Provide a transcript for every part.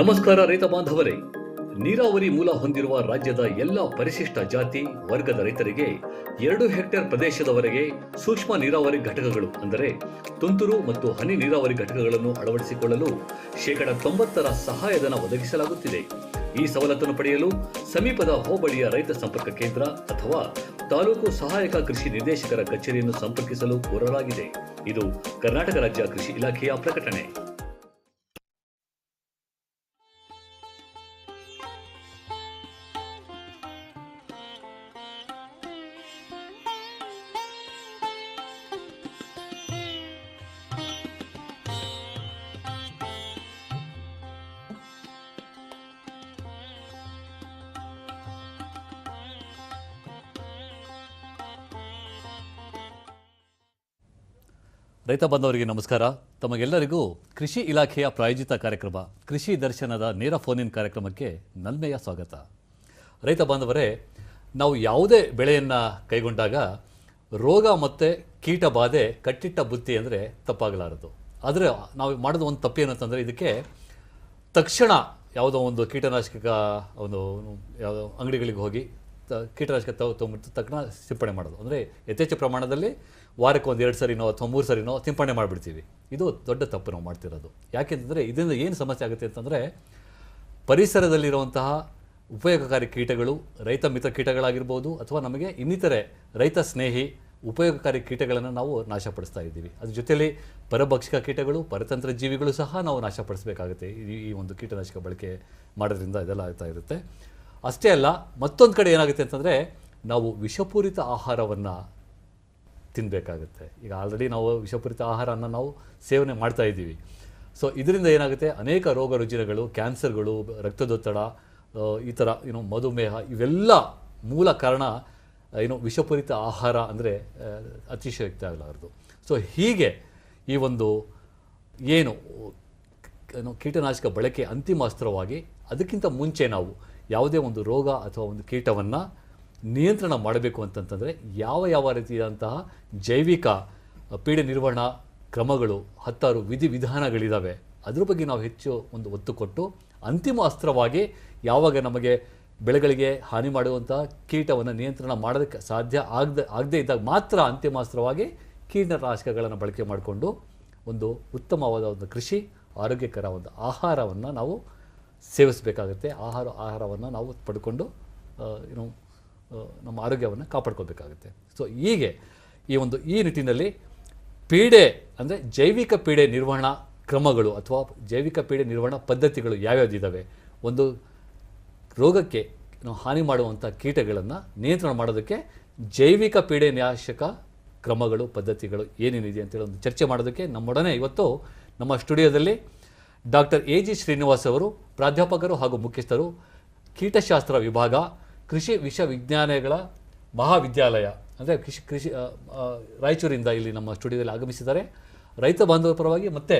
ನಮಸ್ಕಾರ ರೈತ ಬಾಂಧವರೇ. ನೀರಾವರಿ ಮೂಲ ಹೊಂದಿರುವ ರಾಜ್ಯದ ಎಲ್ಲ ಪರಿಶಿಷ್ಟ ಜಾತಿ, ವರ್ಗದ ರೈತರಿಗೆ ಎರಡು ಹೆಕ್ಟೇರ್ ಪ್ರದೇಶದವರೆಗೆ ಸೂಕ್ಷ್ಮ ನೀರಾವರಿ ಘಟಕಗಳು ಅಂದರೆ ತುಂತುರು ಮತ್ತು ಹನಿ ನೀರಾವರಿ ಘಟಕಗಳನ್ನು ಅಳವಡಿಸಿಕೊಳ್ಳಲು ಶೇಕಡ ತೊಂಬತ್ತರ ಸಹಾಯಧನ ಒದಗಿಸಲಾಗುತ್ತಿದೆ. ಈ ಸವಲತ್ತನ್ನು ಪಡೆಯಲು ಸಮೀಪದ ಹೋಬಳಿಯ ರೈತ ಸಂಪರ್ಕ ಕೇಂದ್ರ ಅಥವಾ ತಾಲೂಕು ಸಹಾಯಕ ಕೃಷಿ ನಿರ್ದೇಶಕರ ಕಚೇರಿಯನ್ನು ಸಂಪರ್ಕಿಸಲು ಕೋರಲಾಗಿದೆ. ಇದು ಕರ್ನಾಟಕ ರಾಜ್ಯ ಕೃಷಿ ಇಲಾಖೆಯ ಪ್ರಕಟಣೆ. ರೈತ ಬಂಧವರಿಗೆ ನಮಸ್ಕಾರ. ತಮಗೆಲ್ಲರಿಗೂ ಕೃಷಿ ಇಲಾಖೆಯ ಪ್ರಾಯೋಜಿತ ಕಾರ್ಯಕ್ರಮ, ಕೃಷಿ ದರ್ಶನದ ನೇರ ಫೋನ್ ಇನ್ ಕಾರ್ಯಕ್ರಮಕ್ಕೆ ನಲ್ಮೆಯ ಸ್ವಾಗತ. ರೈತ ಬಾಂಧವರೇ, ನಾವು ಯಾವುದೇ ಬೆಳೆಯನ್ನು ಕೈಗೊಂಡಾಗ ರೋಗ ಮತ್ತು ಕೀಟ ಬಾಧೆ, ಕಟ್ಟಿಟ್ಟ ಬುತ್ತಿ ಅಂದರೆ ತಪ್ಪಾಗಲಾರದು. ಆದರೆ ನಾವು ಮಾಡೋದು ಒಂದು ತಪ್ಪು ಏನಂತಂದರೆ ಇದಕ್ಕೆ ತಕ್ಷಣ ಯಾವುದೋ ಒಂದು ಕೀಟನಾಶಕ ಒಂದು ಯಾವುದೋ ಅಂಗಡಿಗಳಿಗೆ ಹೋಗಿ ತ- ಕೀಟನಾಶಕ ತಗೊಂಡ್ಬಿಟ್ಟು ತಕ್ಷಣ ಸಿಂಪಡಣೆ ಮಾಡೋದು. ಅಂದರೆ ಯಥೇಚ್ಛ ಪ್ರಮಾಣದಲ್ಲಿ ವಾರಕ್ಕೆ ಒಂದು ಎರಡು ಸರಿನೋ ಅಥವಾ ಮೂರು ಸರಿನೋ ಸಿಂಪಡಣೆ ಮಾಡಿಬಿಡ್ತೀವಿ. ಇದು ದೊಡ್ಡ ತಪ್ಪು ನಾವು ಮಾಡ್ತಿರೋದು. ಯಾಕೆಂತಂದರೆ ಇದರಿಂದ ಏನು ಸಮಸ್ಯೆ ಆಗುತ್ತೆ ಅಂತಂದರೆ ಪರಿಸರದಲ್ಲಿರುವಂತಹ ಉಪಯೋಗಕಾರಿ ಕೀಟಗಳು, ರೈತ ಮಿತ್ರ ಕೀಟಗಳಾಗಿರ್ಬೋದು ಅಥವಾ ನಮಗೆ ಇನ್ನಿತರೆ ರೈತ ಸ್ನೇಹಿ ಉಪಯೋಗಕಾರಿ ಕೀಟಗಳನ್ನು ನಾವು ನಾಶಪಡಿಸ್ತಾ ಇದ್ದೀವಿ. ಅದ್ರ ಜೊತೆಯಲ್ಲಿ ಪರಭಕ್ಷಕ ಕೀಟಗಳು, ಪರತಂತ್ರ ಜೀವಿಗಳು ಸಹ ನಾವು ನಾಶಪಡಿಸಬೇಕಾಗುತ್ತೆ ಈ ಒಂದು ಕೀಟನಾಶಕ ಬಳಕೆ ಮಾಡೋದ್ರಿಂದ ಇದೆಲ್ಲ ಆಗ್ತಾ ಇರುತ್ತೆ. ಅಷ್ಟೇ ಅಲ್ಲ ಮತ್ತೊಂದು ಕಡೆ ಏನಾಗುತ್ತೆ ಅಂತಂದರೆ ನಾವು ವಿಷಪೂರಿತ ಆಹಾರವನ್ನು ತಿನ್ನಬೇಕಾಗುತ್ತೆ ಈಗ ಆಲ್ರೆಡಿ ನಾವು ವಿಷಪೂರಿತ ಆಹಾರನ ನಾವು ಸೇವನೆ ಮಾಡ್ತಾ ಇದ್ದೀವಿ. ಸೊ ಇದರಿಂದ ಏನಾಗುತ್ತೆ? ಅನೇಕ ರೋಗ ರುಜಿನಗಳು, ಕ್ಯಾನ್ಸರ್ಗಳು, ರಕ್ತದೊತ್ತಡ ಈ ಥರ ಏನು ಮಧುಮೇಹ ಇವೆಲ್ಲ ಮೂಲ ಕಾರಣ ಏನು ವಿಷಪೂರಿತ ಆಹಾರ ಅಂದರೆ ಅತಿಶಯಕ್ತಿ ಆಗಲಾರದು. ಸೊ ಹೀಗೆ ಈ ಒಂದು ಏನು ಏನು ಕೀಟನಾಶಕ ಬಳಕೆ ಅಂತಿಮ ಅಸ್ತ್ರವಾಗಿ ಅದಕ್ಕಿಂತ ಮುಂಚೆ ನಾವು ಯಾವುದೇ ಒಂದು ರೋಗ ಅಥವಾ ಒಂದು ಕೀಟವನ್ನು ನಿಯಂತ್ರಣ ಮಾಡಬೇಕು ಅಂತಂತಂದರೆ ಯಾವ ಯಾವ ರೀತಿಯಾದಂತಹ ಜೈವಿಕ ಪೀಡೆ ನಿರ್ವಹಣಾ ಕ್ರಮಗಳು, ಹತ್ತಾರು ವಿಧಿವಿಧಾನಗಳಿದ್ದಾವೆ ಅದ್ರ ಬಗ್ಗೆ ನಾವು ಹೆಚ್ಚು ಒಂದು ಒತ್ತು ಕೊಟ್ಟು ಅಂತಿಮ ಅಸ್ತ್ರವಾಗಿ ಯಾವಾಗ ನಮಗೆ ಬೆಳೆಗಳಿಗೆ ಹಾನಿ ಮಾಡುವಂಥ ಕೀಟವನ್ನು ನಿಯಂತ್ರಣ ಮಾಡೋದಕ್ಕೆ ಸಾಧ್ಯ ಆಗದೆ, ಆಗದೇ ಇದ್ದಾಗ ಮಾತ್ರ ಅಂತಿಮ ಅಸ್ತ್ರವಾಗಿ ಕೀಟನಾಶಕಗಳನ್ನು ಬಳಕೆ ಮಾಡಿಕೊಂಡು ಒಂದು ಉತ್ತಮವಾದ ಒಂದು ಕೃಷಿ, ಆರೋಗ್ಯಕರ ಒಂದು ಆಹಾರವನ್ನು ನಾವು ಸೇವಿಸಬೇಕಾಗುತ್ತೆ. ಆಹಾರ, ಆಹಾರವನ್ನು ನಾವು ಪಡ್ಕೊಂಡು ಏನು ನಮ್ಮ ಆರೋಗ್ಯವನ್ನು ಕಾಪಾಡ್ಕೋಬೇಕಾಗುತ್ತೆ ಸೊ ಹೀಗೆ ಈ ಒಂದು ಈ ನಿಟ್ಟಿನಲ್ಲಿ ಪೀಡೆ ಅಂದರೆ ಜೈವಿಕ ಪೀಡೆ ನಿರ್ವಹಣಾ ಕ್ರಮಗಳು ಅಥವಾ ಜೈವಿಕ ಪೀಡೆ ನಿರ್ವಹಣಾ ಪದ್ಧತಿಗಳು ಯಾವ್ಯಾವುದಿದ್ದಾವೆ ಒಂದು ರೋಗಕ್ಕೆ ನಾವು ಹಾನಿ ಮಾಡುವಂಥ ಕೀಟಗಳನ್ನು ನಿಯಂತ್ರಣ ಮಾಡೋದಕ್ಕೆ ಜೈವಿಕ ಪೀಡೆ ನಾಶಕ ಕ್ರಮಗಳು, ಪದ್ಧತಿಗಳು ಏನೇನಿದೆ ಅಂತೇಳಿ ಒಂದು ಚರ್ಚೆ ಮಾಡೋದಕ್ಕೆ ನಮ್ಮೊಡನೆ ಇವತ್ತು ನಮ್ಮ ಸ್ಟುಡಿಯೋದಲ್ಲಿ ಡಾಕ್ಟರ್ ಎ ಜಿ ಶ್ರೀನಿವಾಸ್ ಅವರು, ಪ್ರಾಧ್ಯಾಪಕರು ಹಾಗೂ ಮುಖ್ಯಸ್ಥರು, ಕೀಟಶಾಸ್ತ್ರ ವಿಭಾಗ ಕೃಷಿ ವಿಶ್ವವಿಜ್ಞಾನಗಳ ಮಹಾವಿದ್ಯಾಲಯ ಅಂದರೆ ಕೃಷಿ ಕೃಷಿ ರಾಯಚೂರಿಂದ ಇಲ್ಲಿ ನಮ್ಮ ಸ್ಟುಡಿಯೋದಲ್ಲಿ ಆಗಮಿಸಿದ್ದಾರೆ. ರೈತ ಬಾಂಧವರ ಪರವಾಗಿ ಮತ್ತು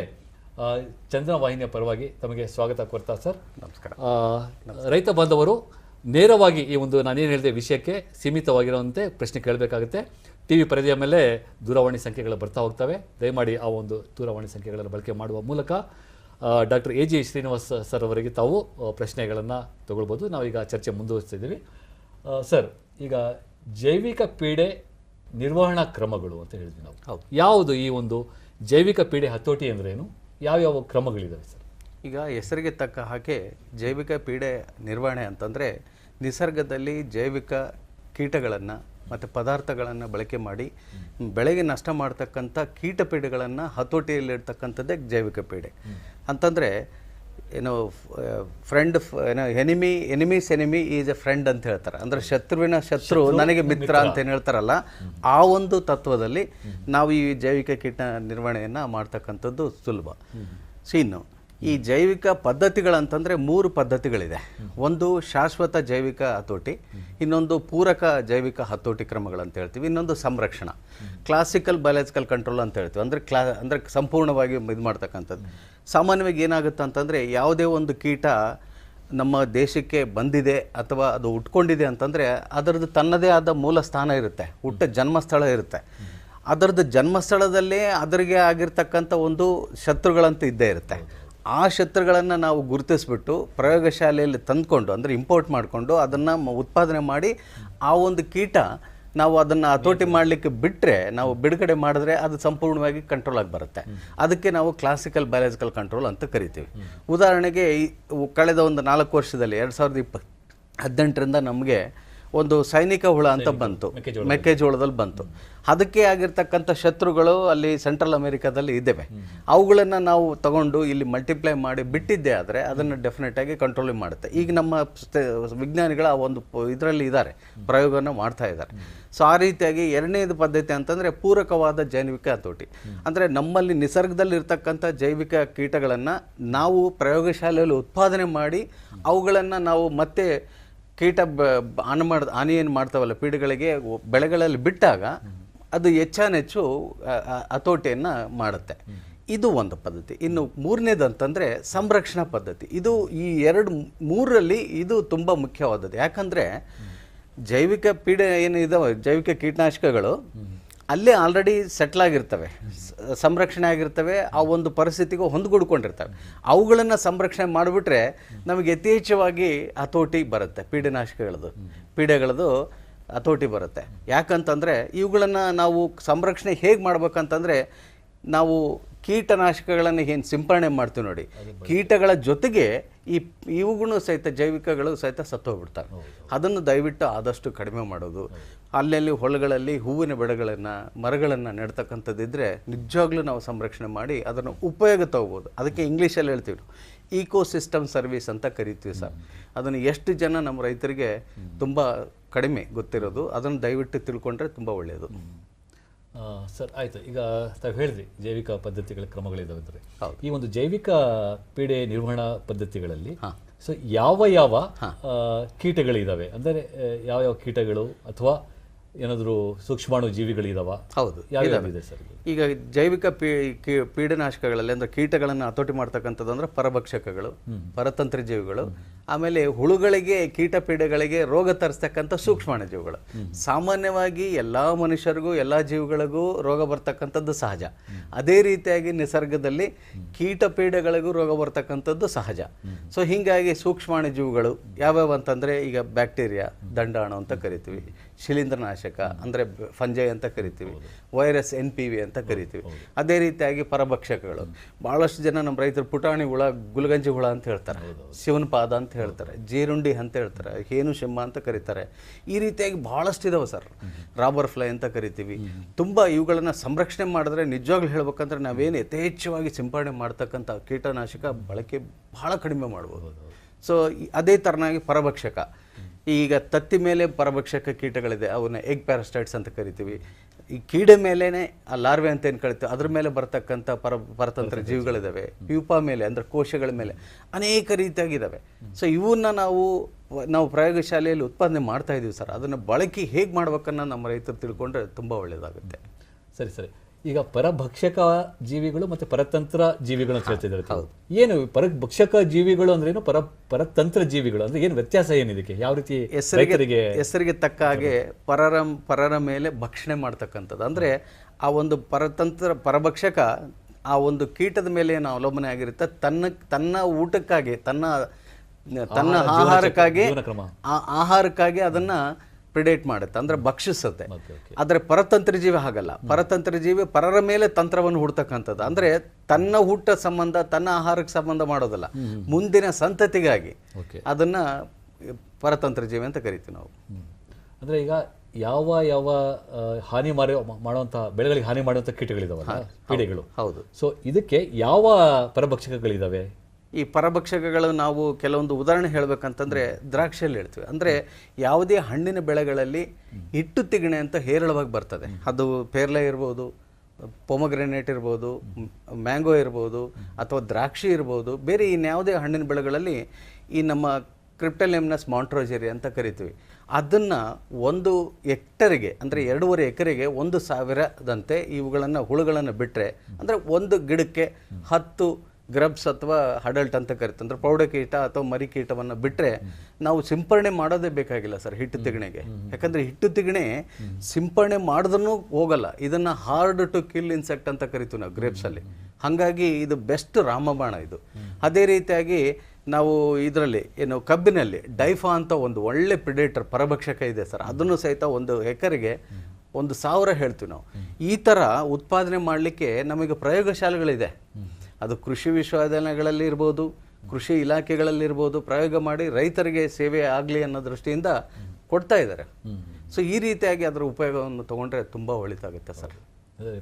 ಚಂದ್ರ ವಾಹಿನಿಯ ಪರವಾಗಿ ತಮಗೆ ಸ್ವಾಗತ ಕೊಡ್ತಾ ಸರ್. ನಮಸ್ಕಾರ. ರೈತ ಬಾಂಧವರು ನೇರವಾಗಿ ಈ ಒಂದು ನಾನೇನು ಹೇಳಿದೆ ವಿಷಯಕ್ಕೆ ಸೀಮಿತವಾಗಿರುವಂತೆ ಪ್ರಶ್ನೆ ಕೇಳಬೇಕಾಗುತ್ತೆ. ಟಿ ವಿ ಪರದೆಯ ಮೇಲೆ ದೂರವಾಣಿ ಸಂಖ್ಯೆಗಳು ಬರ್ತಾ ಹೋಗ್ತವೆ. ದಯಮಾಡಿ ಆ ಒಂದು ದೂರವಾಣಿ ಸಂಖ್ಯೆಗಳನ್ನು ಬಳಕೆ ಮಾಡುವ ಮೂಲಕ doctor A G Srinivas sir ಅವರಿಗೆ ತಾವು ಪ್ರಶ್ನೆಗಳನ್ನು ತಗೊಳ್ಬೋದು. ನಾವೀಗ ಚರ್ಚೆ ಮುಂದುವರಿಸ್ತಿದ್ದೀವಿ ಸರ್ ಈಗ ಜೈವಿಕ ಪೀಡೆ ನಿರ್ವಹಣಾ ಕ್ರಮಗಳು ಅಂತ ಹೇಳಿದ್ವಿ ನಾವು. ಹೌದು. ಯಾವುದು ಈ ಒಂದು ಜೈವಿಕ ಪೀಡೆ ಹತೋಟಿ ಅಂದ್ರೇನು? ಯಾವ್ಯಾವ ಕ್ರಮಗಳಿದ್ದಾವೆ ಸರ್? ಈಗ ಹೆಸರಿಗೆ ತಕ್ಕ ಹಾಗೆ ಜೈವಿಕ ಪೀಡೆ ನಿರ್ವಹಣೆ ಅಂತಂದರೆ ನಿಸರ್ಗದಲ್ಲಿ ಜೈವಿಕ ಕೀಟಗಳನ್ನು ಮತ್ತು ಪದಾರ್ಥಗಳನ್ನು ಬಳಕೆ ಮಾಡಿ ಬೆಳೆಗೆ ನಷ್ಟ ಮಾಡ್ತಕ್ಕಂಥ ಕೀಟ ಪೀಡೆಗಳನ್ನು ಹತೋಟಿಯಲ್ಲಿರ್ತಕ್ಕಂಥದ್ದೇ ಜೈವಿಕ ಪೀಡೆ. ಅಂತಂದರೆ ಏನು friend know enemy enemies enemy is a friend ಅಂತ ಹೇಳ್ತಾರೆ. ಅಂದ್ರೆ ಶತ್ರುವಿನ ಶತ್ರು ನನಗೆ ಮಿತ್ರ ಅಂತ ಏನು ಹೇಳ್ತಾರಲ್ಲ ಆ ಒಂದು ತತ್ವದಲ್ಲಿ ನಾವು ಈ ಜೈವಿಕ ಕೀಟ ನಿರ್ವಹಣೆಯನ್ನು ಮಾಡ್ತಕ್ಕಂಥದ್ದು ಸುಲಭ. ಸೊ ಇನ್ನು ಈ ಜೈವಿಕ ಪದ್ಧತಿಗಳಂತಂದರೆ ಮೂರು ಪದ್ಧತಿಗಳಿದೆ. ಒಂದು ಶಾಶ್ವತ ಜೈವಿಕ ಹತೋಟಿ, ಇನ್ನೊಂದು ಪೂರಕ ಜೈವಿಕ ಹತೋಟಿ ಕ್ರಮಗಳಂತ ಹೇಳ್ತೀವಿ, ಇನ್ನೊಂದು ಸಂರಕ್ಷಣ. ಕ್ಲಾಸಿಕಲ್ ಬಯಾಲಜಿಕಲ್ ಕಂಟ್ರೋಲ್ ಅಂತ ಹೇಳ್ತೀವಿ. ಅಂದರೆ ಕ್ಲಾ, ಅಂದರೆ ಸಂಪೂರ್ಣವಾಗಿ ಇದು ಮಾಡ್ತಕ್ಕಂಥದ್ದು. ಸಾಮಾನ್ಯವಾಗಿ ಏನಾಗುತ್ತೆ ಅಂತಂದರೆ ಯಾವುದೇ ಒಂದು ಕೀಟ ನಮ್ಮ ದೇಶಕ್ಕೆ ಬಂದಿದೆ ಅಥವಾ ಅದು ಉಟ್ಕೊಂಡಿದೆ ಅಂತಂದರೆ ಅದರದ್ದು ತನ್ನದೇ ಆದ ಮೂಲ ಸ್ಥಾನ ಇರುತ್ತೆ. ಹುಟ್ಟ ಜನ್ಮಸ್ಥಳ ಇರುತ್ತೆ. ಅದರದ್ದು ಜನ್ಮಸ್ಥಳದಲ್ಲೇ ಅದರಿಗೆ ಆಗಿರ್ತಕ್ಕಂಥ ಒಂದು ಶತ್ರುಗಳಂತೂ ಇದ್ದೇ ಇರುತ್ತೆ. ಆ ಶತ್ರುಗಳನ್ನು ನಾವು ಗುರುತಿಸ್ಬಿಟ್ಟು ಪ್ರಯೋಗಶಾಲೆಯಲ್ಲಿ ತಂದ್ಕೊಂಡು ಅಂದರೆ ಇಂಪೋರ್ಟ್ ಮಾಡಿಕೊಂಡು ಅದನ್ನು ಉತ್ಪಾದನೆ ಮಾಡಿ ಆ ಒಂದು ಕೀಟ ನಾವು ಅದನ್ನು ಹತೋಟಿ ಮಾಡಲಿಕ್ಕೆ ಬಿಟ್ಟರೆ ನಾವು ಬಿಡುಗಡೆ ಮಾಡಿದ್ರೆ ಅದು ಸಂಪೂರ್ಣವಾಗಿ ಕಂಟ್ರೋಲ್ ಆಗಿ ಬರುತ್ತೆ. ಅದಕ್ಕೆ ನಾವು ಕ್ಲಾಸಿಕಲ್ ಬಯಾಲಜಿಕಲ್ ಕಂಟ್ರೋಲ್ ಅಂತ ಕರಿತೀವಿ. ಉದಾಹರಣೆಗೆ ಈ ಕಳೆದ ಒಂದು ನಾಲ್ಕು ವರ್ಷದಲ್ಲಿ ಎರಡು ಸಾವಿರದ ಇಪ್ಪ ಹದಿನೆಂಟರಿಂದ ನಮಗೆ ಒಂದು ಸೈನಿಕ ಹುಳ ಅಂತ ಬಂತು. ಮೆಕ್ಕೆಜೋಳದಲ್ಲಿ. ಬಂತು. ಅದಕ್ಕೆ ಆಗಿರ್ತಕ್ಕಂಥ ಶತ್ರುಗಳು ಅಲ್ಲಿ ಸೆಂಟ್ರಲ್ ಅಮೆರಿಕಾದಲ್ಲಿ ಇದ್ದೇವೆ. ಅವುಗಳನ್ನು ನಾವು ತಗೊಂಡು ಇಲ್ಲಿ ಮಲ್ಟಿಪ್ಲೈ ಮಾಡಿ ಬಿಟ್ಟಿದ್ದೆ ಆದರೆ ಅದನ್ನು ಡೆಫಿನೆಟ್ ಆಗಿ ಕಂಟ್ರೋಲ್ ಮಾಡುತ್ತೆ. ಈಗ ನಮ್ಮ ವಿಜ್ಞಾನಿಗಳು ವಿಜ್ಞಾನಿಗಳ ಆ ಒಂದು ಇದರಲ್ಲಿ ಇದ್ದಾರೆ. ಪ್ರಯೋಗವನ್ನು ಮಾಡ್ತಾ ಇದ್ದಾರೆ. ಸೊ ಆ ರೀತಿಯಾಗಿ ಎರಡನೇದು ಪದ್ಧತಿ ಅಂತಂದರೆ ಪೂರಕವಾದ ಜೈವಿಕ ಹತೋಟಿ ಅಂದರೆ ನಮ್ಮಲ್ಲಿ ನಿಸರ್ಗದಲ್ಲಿ ಇರ್ತಕ್ಕಂಥ ಜೈವಿಕ ಕೀಟಗಳನ್ನು ನಾವು ಪ್ರಯೋಗಶಾಲೆಯಲ್ಲಿ ಉತ್ಪಾದನೆ ಮಾಡಿ ಅವುಗಳನ್ನು ನಾವು ಮತ್ತೆ ಕೀಟ ಹಾನಿ ಮಾಡ ಹಾನಿ ಏನು ಮಾಡ್ತಾವಲ್ಲ ಪೀಡೆಗಳಿಗೆ ಬೆಳೆಗಳಲ್ಲಿ ಬಿಟ್ಟಾಗ ಅದು ಹೆಚ್ಚಾನೆಚ್ಚು ಹತೋಟಿಯನ್ನು ಮಾಡುತ್ತೆ. ಇದು ಒಂದು ಪದ್ಧತಿ. ಇನ್ನು ಮೂರನೇದು ಅಂತಂದರೆ ಸಂರಕ್ಷಣಾ ಪದ್ಧತಿ. ಇದು ಈ ಎರಡು ಮೂರರಲ್ಲಿ ಇದು ತುಂಬ ಮುಖ್ಯವಾದದ್ದು. ಯಾಕಂದರೆ ಜೈವಿಕ ಪೀಡೆ ಏನು ಜೈವಿಕ ಕೀಟನಾಶಕಗಳು ಅಲ್ಲೇ ಆಲ್ರೆಡಿ ಸೆಟ್ಲ್ ಆಗಿರ್ತವೆ. ಸಂರಕ್ಷಣೆ ಆಗಿರ್ತವೆ. ಆ ಒಂದು ಪರಿಸ್ಥಿತಿಗೂ ಹೊಂದ್ಕೊಡ್ಕೊಂಡಿರ್ತವೆ ಅವುಗಳನ್ನು ಸಂರಕ್ಷಣೆ ಮಾಡಿಬಿಟ್ರೆ ನಮಗೆ ಯಥೇಚ್ಛವಾಗಿ ಹತೋಟಿ ಬರುತ್ತೆ. ಪೀಡೆನಾಶಕಗಳದು. ಪೀಡೆಗಳದು ಹತೋಟಿ ಬರುತ್ತೆ. ಯಾಕಂತಂದರೆ ಇವುಗಳನ್ನು ನಾವು ಸಂರಕ್ಷಣೆ ಹೇಗೆ ಮಾಡ್ಬೇಕಂತಂದರೆ ನಾವು ಕೀಟನಾಶಕಗಳನ್ನು ಏನು ಸಿಂಪರಣೆ ಮಾಡ್ತೀವಿ ನೋಡಿ. ಕೀಟಗಳ ಜೊತೆಗೆ ಈ ಇವುಗಳು ಸಹಿತ ಜೈವಿಕಗಳು ಸಹಿತ ಸತ್ತೋಗ್ಬಿಡ್ತವೆ. ಅದನ್ನು ದಯವಿಟ್ಟು ಆದಷ್ಟು ಕಡಿಮೆ ಮಾಡೋದು. ಅಲ್ಲಲ್ಲಿ ಹೊಲಗಳಲ್ಲಿ ಹೂವಿನ ಬೆಳೆಗಳನ್ನು ಮರಗಳನ್ನು ನೆಡ್ತಕ್ಕಂಥದ್ದಿದ್ದರೆ ನಿಜವಾಗ್ಲೂ ನಾವು ಸಂರಕ್ಷಣೆ ಮಾಡಿ ಅದನ್ನು ಉಪಯೋಗ ತಗೋಬೋದು. ಅದಕ್ಕೆ ಇಂಗ್ಲೀಷಲ್ಲಿ ಹೇಳ್ತೀವಿ ಈಕೋ ಸಿಸ್ಟಮ್ ಸರ್ವಿಸ್ ಅಂತ ಕರಿತೀವಿ ಸರ್. ಅದನ್ನು ಎಷ್ಟು ಜನ ನಮ್ಮ ರೈತರಿಗೆ ತುಂಬ ಕಡಿಮೆ ಗೊತ್ತಿರೋದು ಅದನ್ನು ದಯವಿಟ್ಟು ತಿಳ್ಕೊಂಡ್ರೆ ತುಂಬ ಒಳ್ಳೆಯದು. ಸರ್ ಆಯಿತು. ಈಗ ತಾವು ಹೇಳಿದ್ರಿ ಜೈವಿಕ ಪದ್ಧತಿಗಳ ಕ್ರಮಗಳಿದಾವೆ ಅಂದರೆ ಹೌದು. ಈ ಒಂದು ಜೈವಿಕ ಪೀಡೆ ನಿರ್ವಹಣಾ ಪದ್ಧತಿಗಳಲ್ಲಿ ಸೊ ಯಾವ ಯಾವ ಕೀಟಗಳಿದ್ದಾವೆ ಅಂದರೆ ಯಾವ ಯಾವ ಕೀಟಗಳು ಅಥವಾ ಏನಾದರೂ ಸೂಕ್ಷ್ಮಾಣು ಜೀವಿಗಳಿದಾವ? ಹೌದು. ಯಾವ ಇದೆ ಸರ್? ಈಗ ಜೈವಿಕ ಪೀ ಕೀ- ಪೀಡನಾಶಕಗಳಲ್ಲಿ ಅಂದರೆ ಕೀಟಗಳನ್ನು ಹತೋಟಿ ಮಾಡ್ತಕ್ಕಂಥದ್ದು ಅಂದರೆ ಪರಭಕ್ಷಕಗಳು ಪರತಂತ್ರ ಜೀವಿಗಳು. ಆಮೇಲೆ ಹುಳುಗಳಿಗೆ ಕೀಟ ಪೀಡೆಗಳಿಗೆ ರೋಗ ತರಿಸ್ತಕ್ಕಂಥ ಸೂಕ್ಷ್ಮಾಣ ಜೀವಿಗಳು. ಸಾಮಾನ್ಯವಾಗಿ ಎಲ್ಲ ಮನುಷ್ಯರಿಗೂ ಎಲ್ಲ ಜೀವಿಗಳಿಗೂ ರೋಗ ಬರ್ತಕ್ಕಂಥದ್ದು ಸಹಜ. ಅದೇ ರೀತಿಯಾಗಿ ನಿಸರ್ಗದಲ್ಲಿ ಕೀಟ ಪೀಡೆಗಳಿಗೂ ರೋಗ ಬರ್ತಕ್ಕಂಥದ್ದು ಸಹಜ. ಸೊ ಹೀಗಾಗಿ ಸೂಕ್ಷ್ಮಾಣ ಜೀವಿಗಳು ಯಾವ್ಯಾವ ಅಂತಂದರೆ ಈಗ ಬ್ಯಾಕ್ಟೀರಿಯಾ ದಂಡಾಣು ಅಂತ ಕರಿತೀವಿ. ಶಿಲೀಂಧ್ರನಾಶಕ ಅಂದರೆ ಫಂಜೈ ಅಂತ ಕರಿತೀವಿ. ವೈರಸ್ ಎನ್ ಪಿ ವಿ ಅಂತ ಕರಿತೀವಿ. ಅದೇ ರೀತಿಯಾಗಿ ಪರಭಕ್ಷಕಗಳು. ಭಾಳಷ್ಟು ಜನ ನಮ್ಮ ರೈತರು ಪುಟಾಣಿ ಹುಳ ಗುಲ್ಗಂಜಿ ಹುಳ ಅಂತ ಹೇಳ್ತಾರೆ. ಶಿವನಪಾದ ಅಂತ ಹೇಳ್ತಾರೆ. ಜೀರುಂಡಿ ಅಂತ ಹೇಳ್ತಾರೆ. ಹೇನು ಶಿಮ್ಮ ಅಂತ ಕರೀತಾರೆ. ಈ ರೀತಿಯಾಗಿ ಭಾಳಷ್ಟು ಇದಾವೆ ಸರ್. ರಾಬರ್ ಫ್ಲೈ ಅಂತ ಕರಿತೀವಿ. ತುಂಬ ಇವುಗಳನ್ನು ಸಂರಕ್ಷಣೆ ಮಾಡಿದ್ರೆ ನಿಜವಾಗ್ಲೂ ಹೇಳ್ಬೇಕಂದ್ರೆ ನಾವೇನು ಯಥೇಚ್ಛವಾಗಿ ಸಿಂಪಡಣೆ ಮಾಡ್ತಕ್ಕಂಥ ಕೀಟನಾಶಕ ಬಳಕೆ ಬಹಳ ಕಡಿಮೆ ಮಾಡ್ಬೋದು. ಸೊ ಅದೇ ಥರನಾಗಿ ಪರಭಕ್ಷಕ. ಈಗ ತತ್ತಿ ಮೇಲೆ ಪರಭಕ್ಷಕ ಕೀಟಗಳಿದೆ ಅವನ್ನ ಎಗ್ ಪ್ಯಾರಾಸ್ಟೈಟ್ಸ್ ಅಂತ ಕರಿತೀವಿ. ಈ ಕೀಡೆ ಮೇಲೇನೆ ಆ ಲಾರ್ವೆ ಅಂತ ಏನು ಕಳಿತೀವಿ ಅದ್ರ ಮೇಲೆ ಬರತಕ್ಕಂಥ ಪರ ಪರತಂತ್ರ ಜೀವಿಗಳಿದ್ದಾವೆ ಪ್ಯೂಪಾ ಮೇಲೆ ಅಂದರೆ ಕೋಶಗಳ ಮೇಲೆ. ಅನೇಕ ರೀತಿಯಾಗಿದ್ದಾವೆ ಸೊ ಇವನ್ನ ನಾವು ನಾವು ಪ್ರಯೋಗಶಾಲೆಯಲ್ಲಿ ಉತ್ಪಾದನೆ ಮಾಡ್ತಾ ಇದ್ದೀವಿ ಸರ್. ಅದನ್ನು ಬಳಕೆ ಹೇಗೆ ಮಾಡ್ಬೇಕನ್ನ ನಮ್ಮ ರೈತರು ತಿಳ್ಕೊಂಡ್ರೆ ತುಂಬ ಒಳ್ಳೆಯದಾಗುತ್ತೆ ಸರಿ ಸರಿ. ಈಗ ಪರಭಕ್ಷಕ ಜೀವಿಗಳು ಮತ್ತೆ ಪರತಂತ್ರ ಜೀವಿಗಳು ಅಂತ ಹೇಳ್ತಿದ್ದಾರೆ. ಏನು ಪರಭಕ್ಷಕ ಜೀವಿಗಳು ಅಂದ್ರೆ ಏನು? ಪರ ಪರತಂತ್ರ ಜೀವಿಗಳು ಅಂದ್ರೆ ಏನು ವ್ಯತ್ಯಾಸ ಏನಿದಕ್ಕೆ ಯಾವ ರೀತಿ ಹೆಸರಿಗೆ ಹೆಸರಿಗೆ ತಕ್ಕ ಹಾಗೆ ಪರರ ಪರರ ಮೇಲೆ ಭಕ್ಷಣೆ ಮಾಡ್ತಕ್ಕಂಥದ್ದು. ಅಂದ್ರೆ ಆ ಒಂದು ಪರತಂತ್ರ ಪರಭಕ್ಷಕ ಆ ಒಂದು ಕೀಟದ ಮೇಲೆ ಏನು ಅವಲಂಬನೆ ಆಗಿರುತ್ತೆ? ತನ್ನ ತನ್ನ ಊಟಕ್ಕಾಗಿ ತನ್ನ ತನ್ನ ಆಹಾರಕ್ಕಾಗಿ ಆಹಾರಕ್ಕಾಗಿ ಅದನ್ನ ಪ್ರಿಡೇಟ್ ಮಾಡುತ್ತೆ ಅಂದ್ರೆ ಭಕ್ಷಿಸುತ್ತೆ. ಆದರೆ ಪರತಂತ್ರ ಜೀವಿ ಹಾಗಲ್ಲ. ಪರತಂತ್ರ ಜೀವಿ ಪರರ ಮೇಲೆ ತಂತ್ರವನ್ನು ಹುಡ್ತಕ್ಕಂಥದ್ದು. ಅಂದ್ರೆ ತನ್ನ ಊಟ ಸಂಬಂಧ ತನ್ನ ಆಹಾರಕ್ಕೆ ಸಂಬಂಧ ಮಾಡೋದಲ್ಲ. ಮುಂದಿನ ಸಂತತಿಗಾಗಿ ಅದನ್ನ ಪರತಂತ್ರ ಜೀವಿ ಅಂತ ಕರಿತೀವಿ ನಾವು. ಅಂದ್ರೆ ಈಗ ಯಾವ ಯಾವ ಹಾನಿ ಮಾಡಿ ಮಾಡುವಂತಹ ಬೆಳೆಗಳಿಗೆ ಹಾನಿ ಮಾಡುವಂತಹ ಕೀಟಗಳಿದಾವಲ್ಲ ಪೀಡೆಗಳು. ಹೌದು. ಸೊ ಇದಕ್ಕೆ ಯಾವ ಪರಭಕ್ಷಕಗಳಿದಾವೆ? ಈ ಪರಭಕ್ಷಕಗಳು ನಾವು ಕೆಲವೊಂದು ಉದಾಹರಣೆ ಹೇಳಬೇಕಂತಂದರೆ ದ್ರಾಕ್ಷಿಯಲ್ಲಿ ಹೇಳ್ತೀವಿ. ಅಂದ್ರೆ ಯಾವುದೇ ಹಣ್ಣಿನ ಬೆಳೆಗಳಲ್ಲಿ ಹಿಟ್ಟು ತಿಗಣೆ ಅಂತ ಹೇರಳವಾಗಿ ಬರ್ತದೆ. ಅದು ಪೇರ್ಲೆ ಇರ್ಬೋದು, ಪೊಮಗ್ರೆನೇಟ್ ಇರ್ಬೋದು, ಮ್ಯಾಂಗೋ ಇರ್ಬೋದು, ಅಥವಾ ದ್ರಾಕ್ಷಿ ಇರ್ಬೋದು, ಬೇರೆ ಇನ್ಯಾವುದೇ ಹಣ್ಣಿನ ಬೆಳೆಗಳಲ್ಲಿ ಈ ನಮ್ಮ ಕ್ರಿಪ್ಟಲೆಮ್ನಸ್ ಮಾಂಟ್ರೋಜೆರಿ ಅಂತ ಕರಿತೀವಿ. ಅದನ್ನು ಒಂದು ಎಕ್ಟರಿಗೆ, ಅಂದರೆ ಎರಡೂವರೆ ಎಕರೆಗೆ ಒಂದು ಸಾವಿರದಂತೆ ಇವುಗಳನ್ನು ಹುಳುಗಳನ್ನು ಬಿಟ್ಟರೆ ಅಂದರೆ ಒಂದು ಗಿಡಕ್ಕೆ ಹತ್ತು ಗ್ರಬ್ಸ್ ಅಥವಾ ಅಡಲ್ಟ್ ಅಂತ ಕರಿತೀವಿ ಅಂದರೆ ಕೀಟ ಅಥವಾ ಮರಿಕೀಟವನ್ನು ಬಿಟ್ಟರೆ ನಾವು ಸಿಂಪರಣೆ ಮಾಡೋದೇ ಬೇಕಾಗಿಲ್ಲ ಸರ್ ಹಿಟ್ಟು ತಿಗಣೆಗೆ. ಯಾಕಂದರೆ ಹಿಟ್ಟು ತಿಗಣೆ ಸಿಂಪರಣೆ ಮಾಡಿದ್ರೂ ಹೋಗಲ್ಲ. ಇದನ್ನು ಹಾರ್ಡ್ ಟು ಕಿಲ್ ಇನ್ಸೆಕ್ಟ್ ಅಂತ ಕರಿತೀವಿ ನಾವು ಗ್ರೇಪ್ಸಲ್ಲಿ ಹಾಗಾಗಿ ಇದು ಬೆಸ್ಟ್ ರಾಮಬಾಣ ಇದು. ಅದೇ ರೀತಿಯಾಗಿ ನಾವು ಇದರಲ್ಲಿ ಏನು ಕಬ್ಬಿನಲ್ಲಿ ಡೈಫಾ ಅಂತ ಒಂದು ಒಳ್ಳೆ ಪ್ರಿಡೇಟರ್ ಪರಭಕ್ಷಕ ಇದೆ ಸರ್. ಅದನ್ನು ಸಹಿತ ಒಂದು ಎಕರೆಗೆ ಒಂದು ಸಾವಿರ ಹೇಳ್ತೀವಿ ನಾವು. ಈ ಥರ ಉತ್ಪಾದನೆ ಮಾಡಲಿಕ್ಕೆ ನಮಗೆ ಪ್ರಯೋಗಶಾಲೆಗಳಿದೆ. ಅದು ಕೃಷಿ ವಿಶ್ವವಿದ್ಯಾಲಯಗಳಲ್ಲಿ ಇರ್ಬೋದು ಕೃಷಿ ಇಲಾಖೆಗಳಲ್ಲಿರ್ಬೋದು ಪ್ರಯೋಗ ಮಾಡಿ ರೈತರಿಗೆ ಸೇವೆ ಆಗಲಿ ಅನ್ನೋ ದೃಷ್ಟಿಯಿಂದ ಕೊಡ್ತಾ ಇದ್ದಾರೆ. ಸೊ ಈ ರೀತಿಯಾಗಿ ಅದರ ಉಪಯೋಗವನ್ನು ತಗೊಂಡ್ರೆ ತುಂಬ ಒಳಿತಾಗುತ್ತೆ ಸರ್.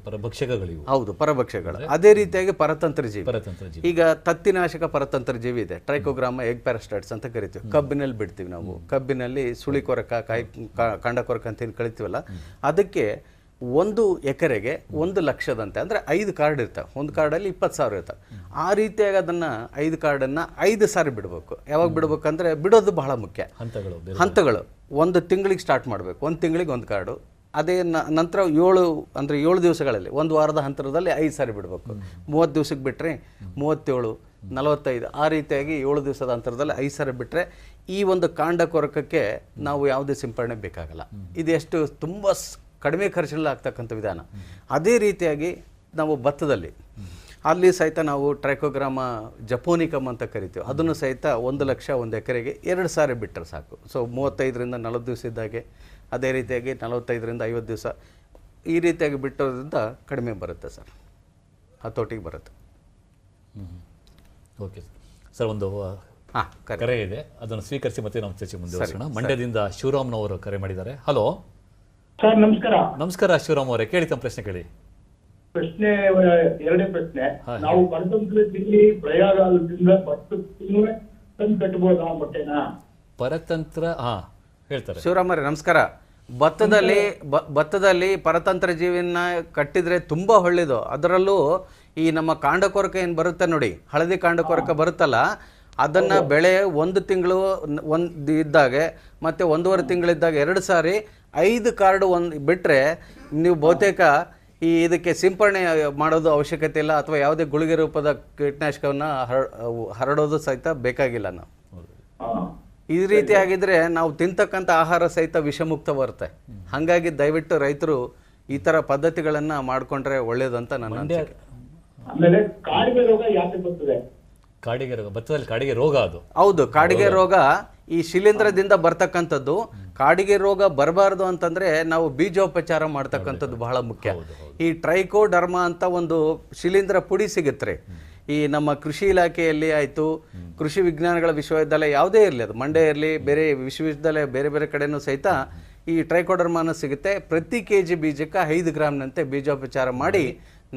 ಪರಭಕ್ಷಕಗಳಿವೆ. ಹೌದು ಪರಭಕ್ಷಕಗಳು. ಅದೇ ರೀತಿಯಾಗಿ ಪರತಂತ್ರ ಜೀವಿ. ಪರತಂತ್ರ ಜೀವಿ. ಈಗ ತತ್ತಿನಾಶಕ ಪರತಂತ್ರ ಜೀವಿ ಇದೆ. ಟ್ರೈಕೋಗ್ರಾಮ ಎಗ್ ಪ್ಯಾರಾಸ್ಟೈಟ್ಸ್ ಅಂತ ಕರಿತೀವಿ. ಕಬ್ಬಿನಲ್ಲಿ ಬಿಡ್ತೀವಿ ನಾವು. ಕಬ್ಬಿನಲ್ಲಿ ಸುಳಿ ಕೊರಕ ಕಾಯಿ ಕಾ- ಕಾಂಡ ಕೊರಕ ಅಂತ ಏನು ಕಳಿತೀವಲ್ಲ ಅದಕ್ಕೆ ಒಂದು ಎಕರೆಗೆ ಒಂದು ಲಕ್ಷದಂತೆ ಅಂದರೆ ಐದು ಕಾರ್ಡ್ ಇರ್ತವೆ. ಒಂದು ಕಾರ್ಡಲ್ಲಿ ಇಪ್ಪತ್ತು ಸಾವಿರ ಇರ್ತವೆ. ಆ ರೀತಿಯಾಗಿ ಅದನ್ನು ಐದು ಕಾರ್ಡನ್ನು ಐದು ಸಾರಿ ಬಿಡಬೇಕು. ಯಾವಾಗ ಬಿಡ್ಬೇಕಂದ್ರೆ ಬಿಡೋದು ಬಹಳ ಮುಖ್ಯ. ಹಂತಗಳು ಹಂತಗಳು. ಒಂದು ತಿಂಗಳಿಗೆ ಸ್ಟಾರ್ಟ್ ಮಾಡಬೇಕು. ಒಂದು ತಿಂಗಳಿಗೆ ಒಂದು ಕಾರ್ಡು ಅದೇ ನಂತರ ಏಳು ಅಂದರೆ ಏಳು ದಿವಸಗಳಲ್ಲಿ ಒಂದು ವಾರದ ಹಂತರದಲ್ಲಿ ಐದು ಸಾರಿ ಬಿಡಬೇಕು. ಮೂವತ್ತು ದಿವ್ಸಕ್ಕೆ ಬಿಟ್ಟರೆ ಮೂವತ್ತೇಳು ನಲವತ್ತೈದು ಆ ರೀತಿಯಾಗಿ ಏಳು ದಿವಸದ ಅಂತರದಲ್ಲಿ ಐದು ಸಾರಿ ಬಿಟ್ಟರೆ ಈ ಒಂದು ಕಾಂಡ ಕೊರಕಕ್ಕೆ ನಾವು ಯಾವುದೇ ಸಿಂಪರಣೆ ಬೇಕಾಗಲ್ಲ. ಇದೆಷ್ಟು ತುಂಬ ಕಡಿಮೆ ಖರ್ಚಿನಲ್ಲಿ ಆಗ್ತಕ್ಕಂಥ ವಿಧಾನ. ಅದೇ ರೀತಿಯಾಗಿ ನಾವು ಭತ್ತದಲ್ಲಿ. ಅಲ್ಲಿ ಸಹಿತ ನಾವು ಟ್ರೈಕೋಗ್ರಾಮ ಜಪೋನಿಕಮ್ ಅಂತ ಕರಿತೀವಿ. ಅದನ್ನು ಸಹಿತ ಒಂದು ಲಕ್ಷ ಒಂದು ಎಕರೆಗೆ ಎರಡು ಸಾರಿ ಬಿಟ್ಟರೆ ಸಾಕು. ಸೊ ಮೂವತ್ತೈದರಿಂದ ನಲವತ್ತು ದಿವಸ ಇದ್ದಾಗೆ ಅದೇ ರೀತಿಯಾಗಿ ನಲವತ್ತೈದರಿಂದ ಐವತ್ತು ದಿವಸ ಈ ರೀತಿಯಾಗಿ ಬಿಟ್ಟೋದ್ರಿಂದ ಕಡಿಮೆ ಬರುತ್ತೆ ಸರ್. ಹತೋಟಿಗೆ ಬರುತ್ತೆ. ಓಕೆ ಸರ್ ಒಂದು ಹಾಂ ಕರೆ. ಕರೆ ಇದೆ. ಅದನ್ನು ಸ್ವೀಕರಿಸಿ ಮತ್ತೆ ನಾವು ಚರ್ಚೆ ಮುಂದುವರಿಸೋಣ. ಮಂಡ್ಯದಿಂದ ಶಿವರಾಮ್ನವರು ಕರೆ ಮಾಡಿದ್ದಾರೆ. ಹಲೋ ಸರ್ ನಮಸ್ಕಾರ. ನಮಸ್ಕಾರ ಶಿವರಾಮ್ ಅವರೇ. ಕೇಳಿ ತಮ್ಮ ಪ್ರಶ್ನೆ ಕೇಳಿ. ಪ್ರಶ್ನೆ ಎರಡನೇ ಪ್ರಶ್ನೆ. ನಾವು ಪರತಂತ್ರ ಪ್ರಯಾಗಾಲದಿಂದ ತಂದು ಕಟ್ಬೋದಾ ಮೊಟ್ಟೆನ? ಪರತಂತ್ರ ಹಾ ಹೇಳ್ತಾರೆ. ಅವರೇ ನಮಸ್ಕಾರ. ಭತ್ತದಲ್ಲಿ ಭತ್ತದಲ್ಲಿ ಪರತಂತ್ರ ಜೀವಿನ ಕಟ್ಟಿದ್ರೆ ತುಂಬಾ ಒಳ್ಳೇದು ಅದರಲ್ಲೂ ಈ ನಮ್ಮ ಕಾಂಡಕೊರಕ ಏನು ಬರುತ್ತೆ ನೋಡಿ ಹಳದಿ ಕಾಂಡಕೊರಕ ಬರುತ್ತಲ್ಲ ಅದನ್ನ ಬೆಳೆ ಒಂದು ತಿಂಗಳು ಒಂದು ಇದ್ದಾಗೆ ಮತ್ತೆ ಒಂದೂವರೆ ತಿಂಗಳಿದ್ದಾಗ ಎರಡು ಸಾರಿ ಐದು ಕಾರ್ಡ್ ಒಂದು ಬಿಟ್ಟರೆ ನೀವು ಬಹುತೇಕ ಈ ಇದಕ್ಕೆ ಸಿಂಪರಣೆ ಮಾಡೋದು ಅವಶ್ಯಕತೆ ಇಲ್ಲ ಅಥವಾ ಯಾವುದೇ ಗುಳಿಗೆ ರೂಪದ ಕೀಟನಾಶಕವನ್ನು ಹರ ಹರಡೋದು ಸಹಿತ ಬೇಕಾಗಿಲ್ಲ ನಾವು. ಈ ರೀತಿ ಆಗಿದ್ರೆ ನಾವು ತಿಂತಕ್ಕಂಥ ಆಹಾರ ಸಹಿತ ವಿಷಮುಕ್ತ ಬರುತ್ತೆ ಹಾಗಾಗಿ ದಯವಿಟ್ಟು ರೈತರು ಈ ತರ ಪದ್ಧತಿಗಳನ್ನ ಮಾಡಿಕೊಂಡ್ರೆ ಒಳ್ಳೇದು ಅಂತ ನನ್ನ ಕಾಡಿಗೆ ರೋಗ ಯಾಕೆ ಬರ್ತದೆ? ಕಾಡಿಗೆ ರೋಗ ಭತ್ತದಲ್ಲಿ ಕಾಡಿಗೆ ರೋಗ ಅದು. ಹೌದು ಕಾಡಿಗೆ ರೋಗ ಈ ಶಿಲೀಂಧ್ರದಿಂದ ಬರ್ತಕ್ಕಂಥದ್ದು ಕಾಡಿಗೆ ರೋಗ ಬರಬಾರ್ದು ಅಂತಂದ್ರೆ ನಾವು ಬೀಜೋಪಚಾರ ಮಾಡ್ತಕ್ಕಂಥದ್ದು ಬಹಳ ಮುಖ್ಯ. ಈ ಟ್ರೈಕೋಡರ್ಮಾ ಅಂತ ಒಂದು ಶಿಲೀಂಧ್ರ ಪುಡಿ ಸಿಗುತ್ತೆ. ಈ ನಮ್ಮ ಕೃಷಿ ಇಲಾಖೆಯಲ್ಲಿ ಆಯಿತು ಕೃಷಿ ವಿಜ್ಞಾನಗಳ ವಿಶ್ವವಿದ್ಯಾಲಯ ಯಾವುದೇ ಇರಲಿ ಅದು ಮಂಡ್ಯ ಇರಲಿ ಬೇರೆ ವಿಶ್ವವಿದ್ಯಾಲಯ ಬೇರೆ ಬೇರೆ ಕಡೆನೂ ಸಹಿತ ಈ ಟ್ರೈಕೋಡರ್ಮಾನ ಸಿಗುತ್ತೆ. ಪ್ರತಿ ಕೆ ಜಿ ಬೀಜಕ್ಕೆ ಐದು ಗ್ರಾಮ್ನಂತೆ ಬೀಜೋಪಚಾರ ಮಾಡಿ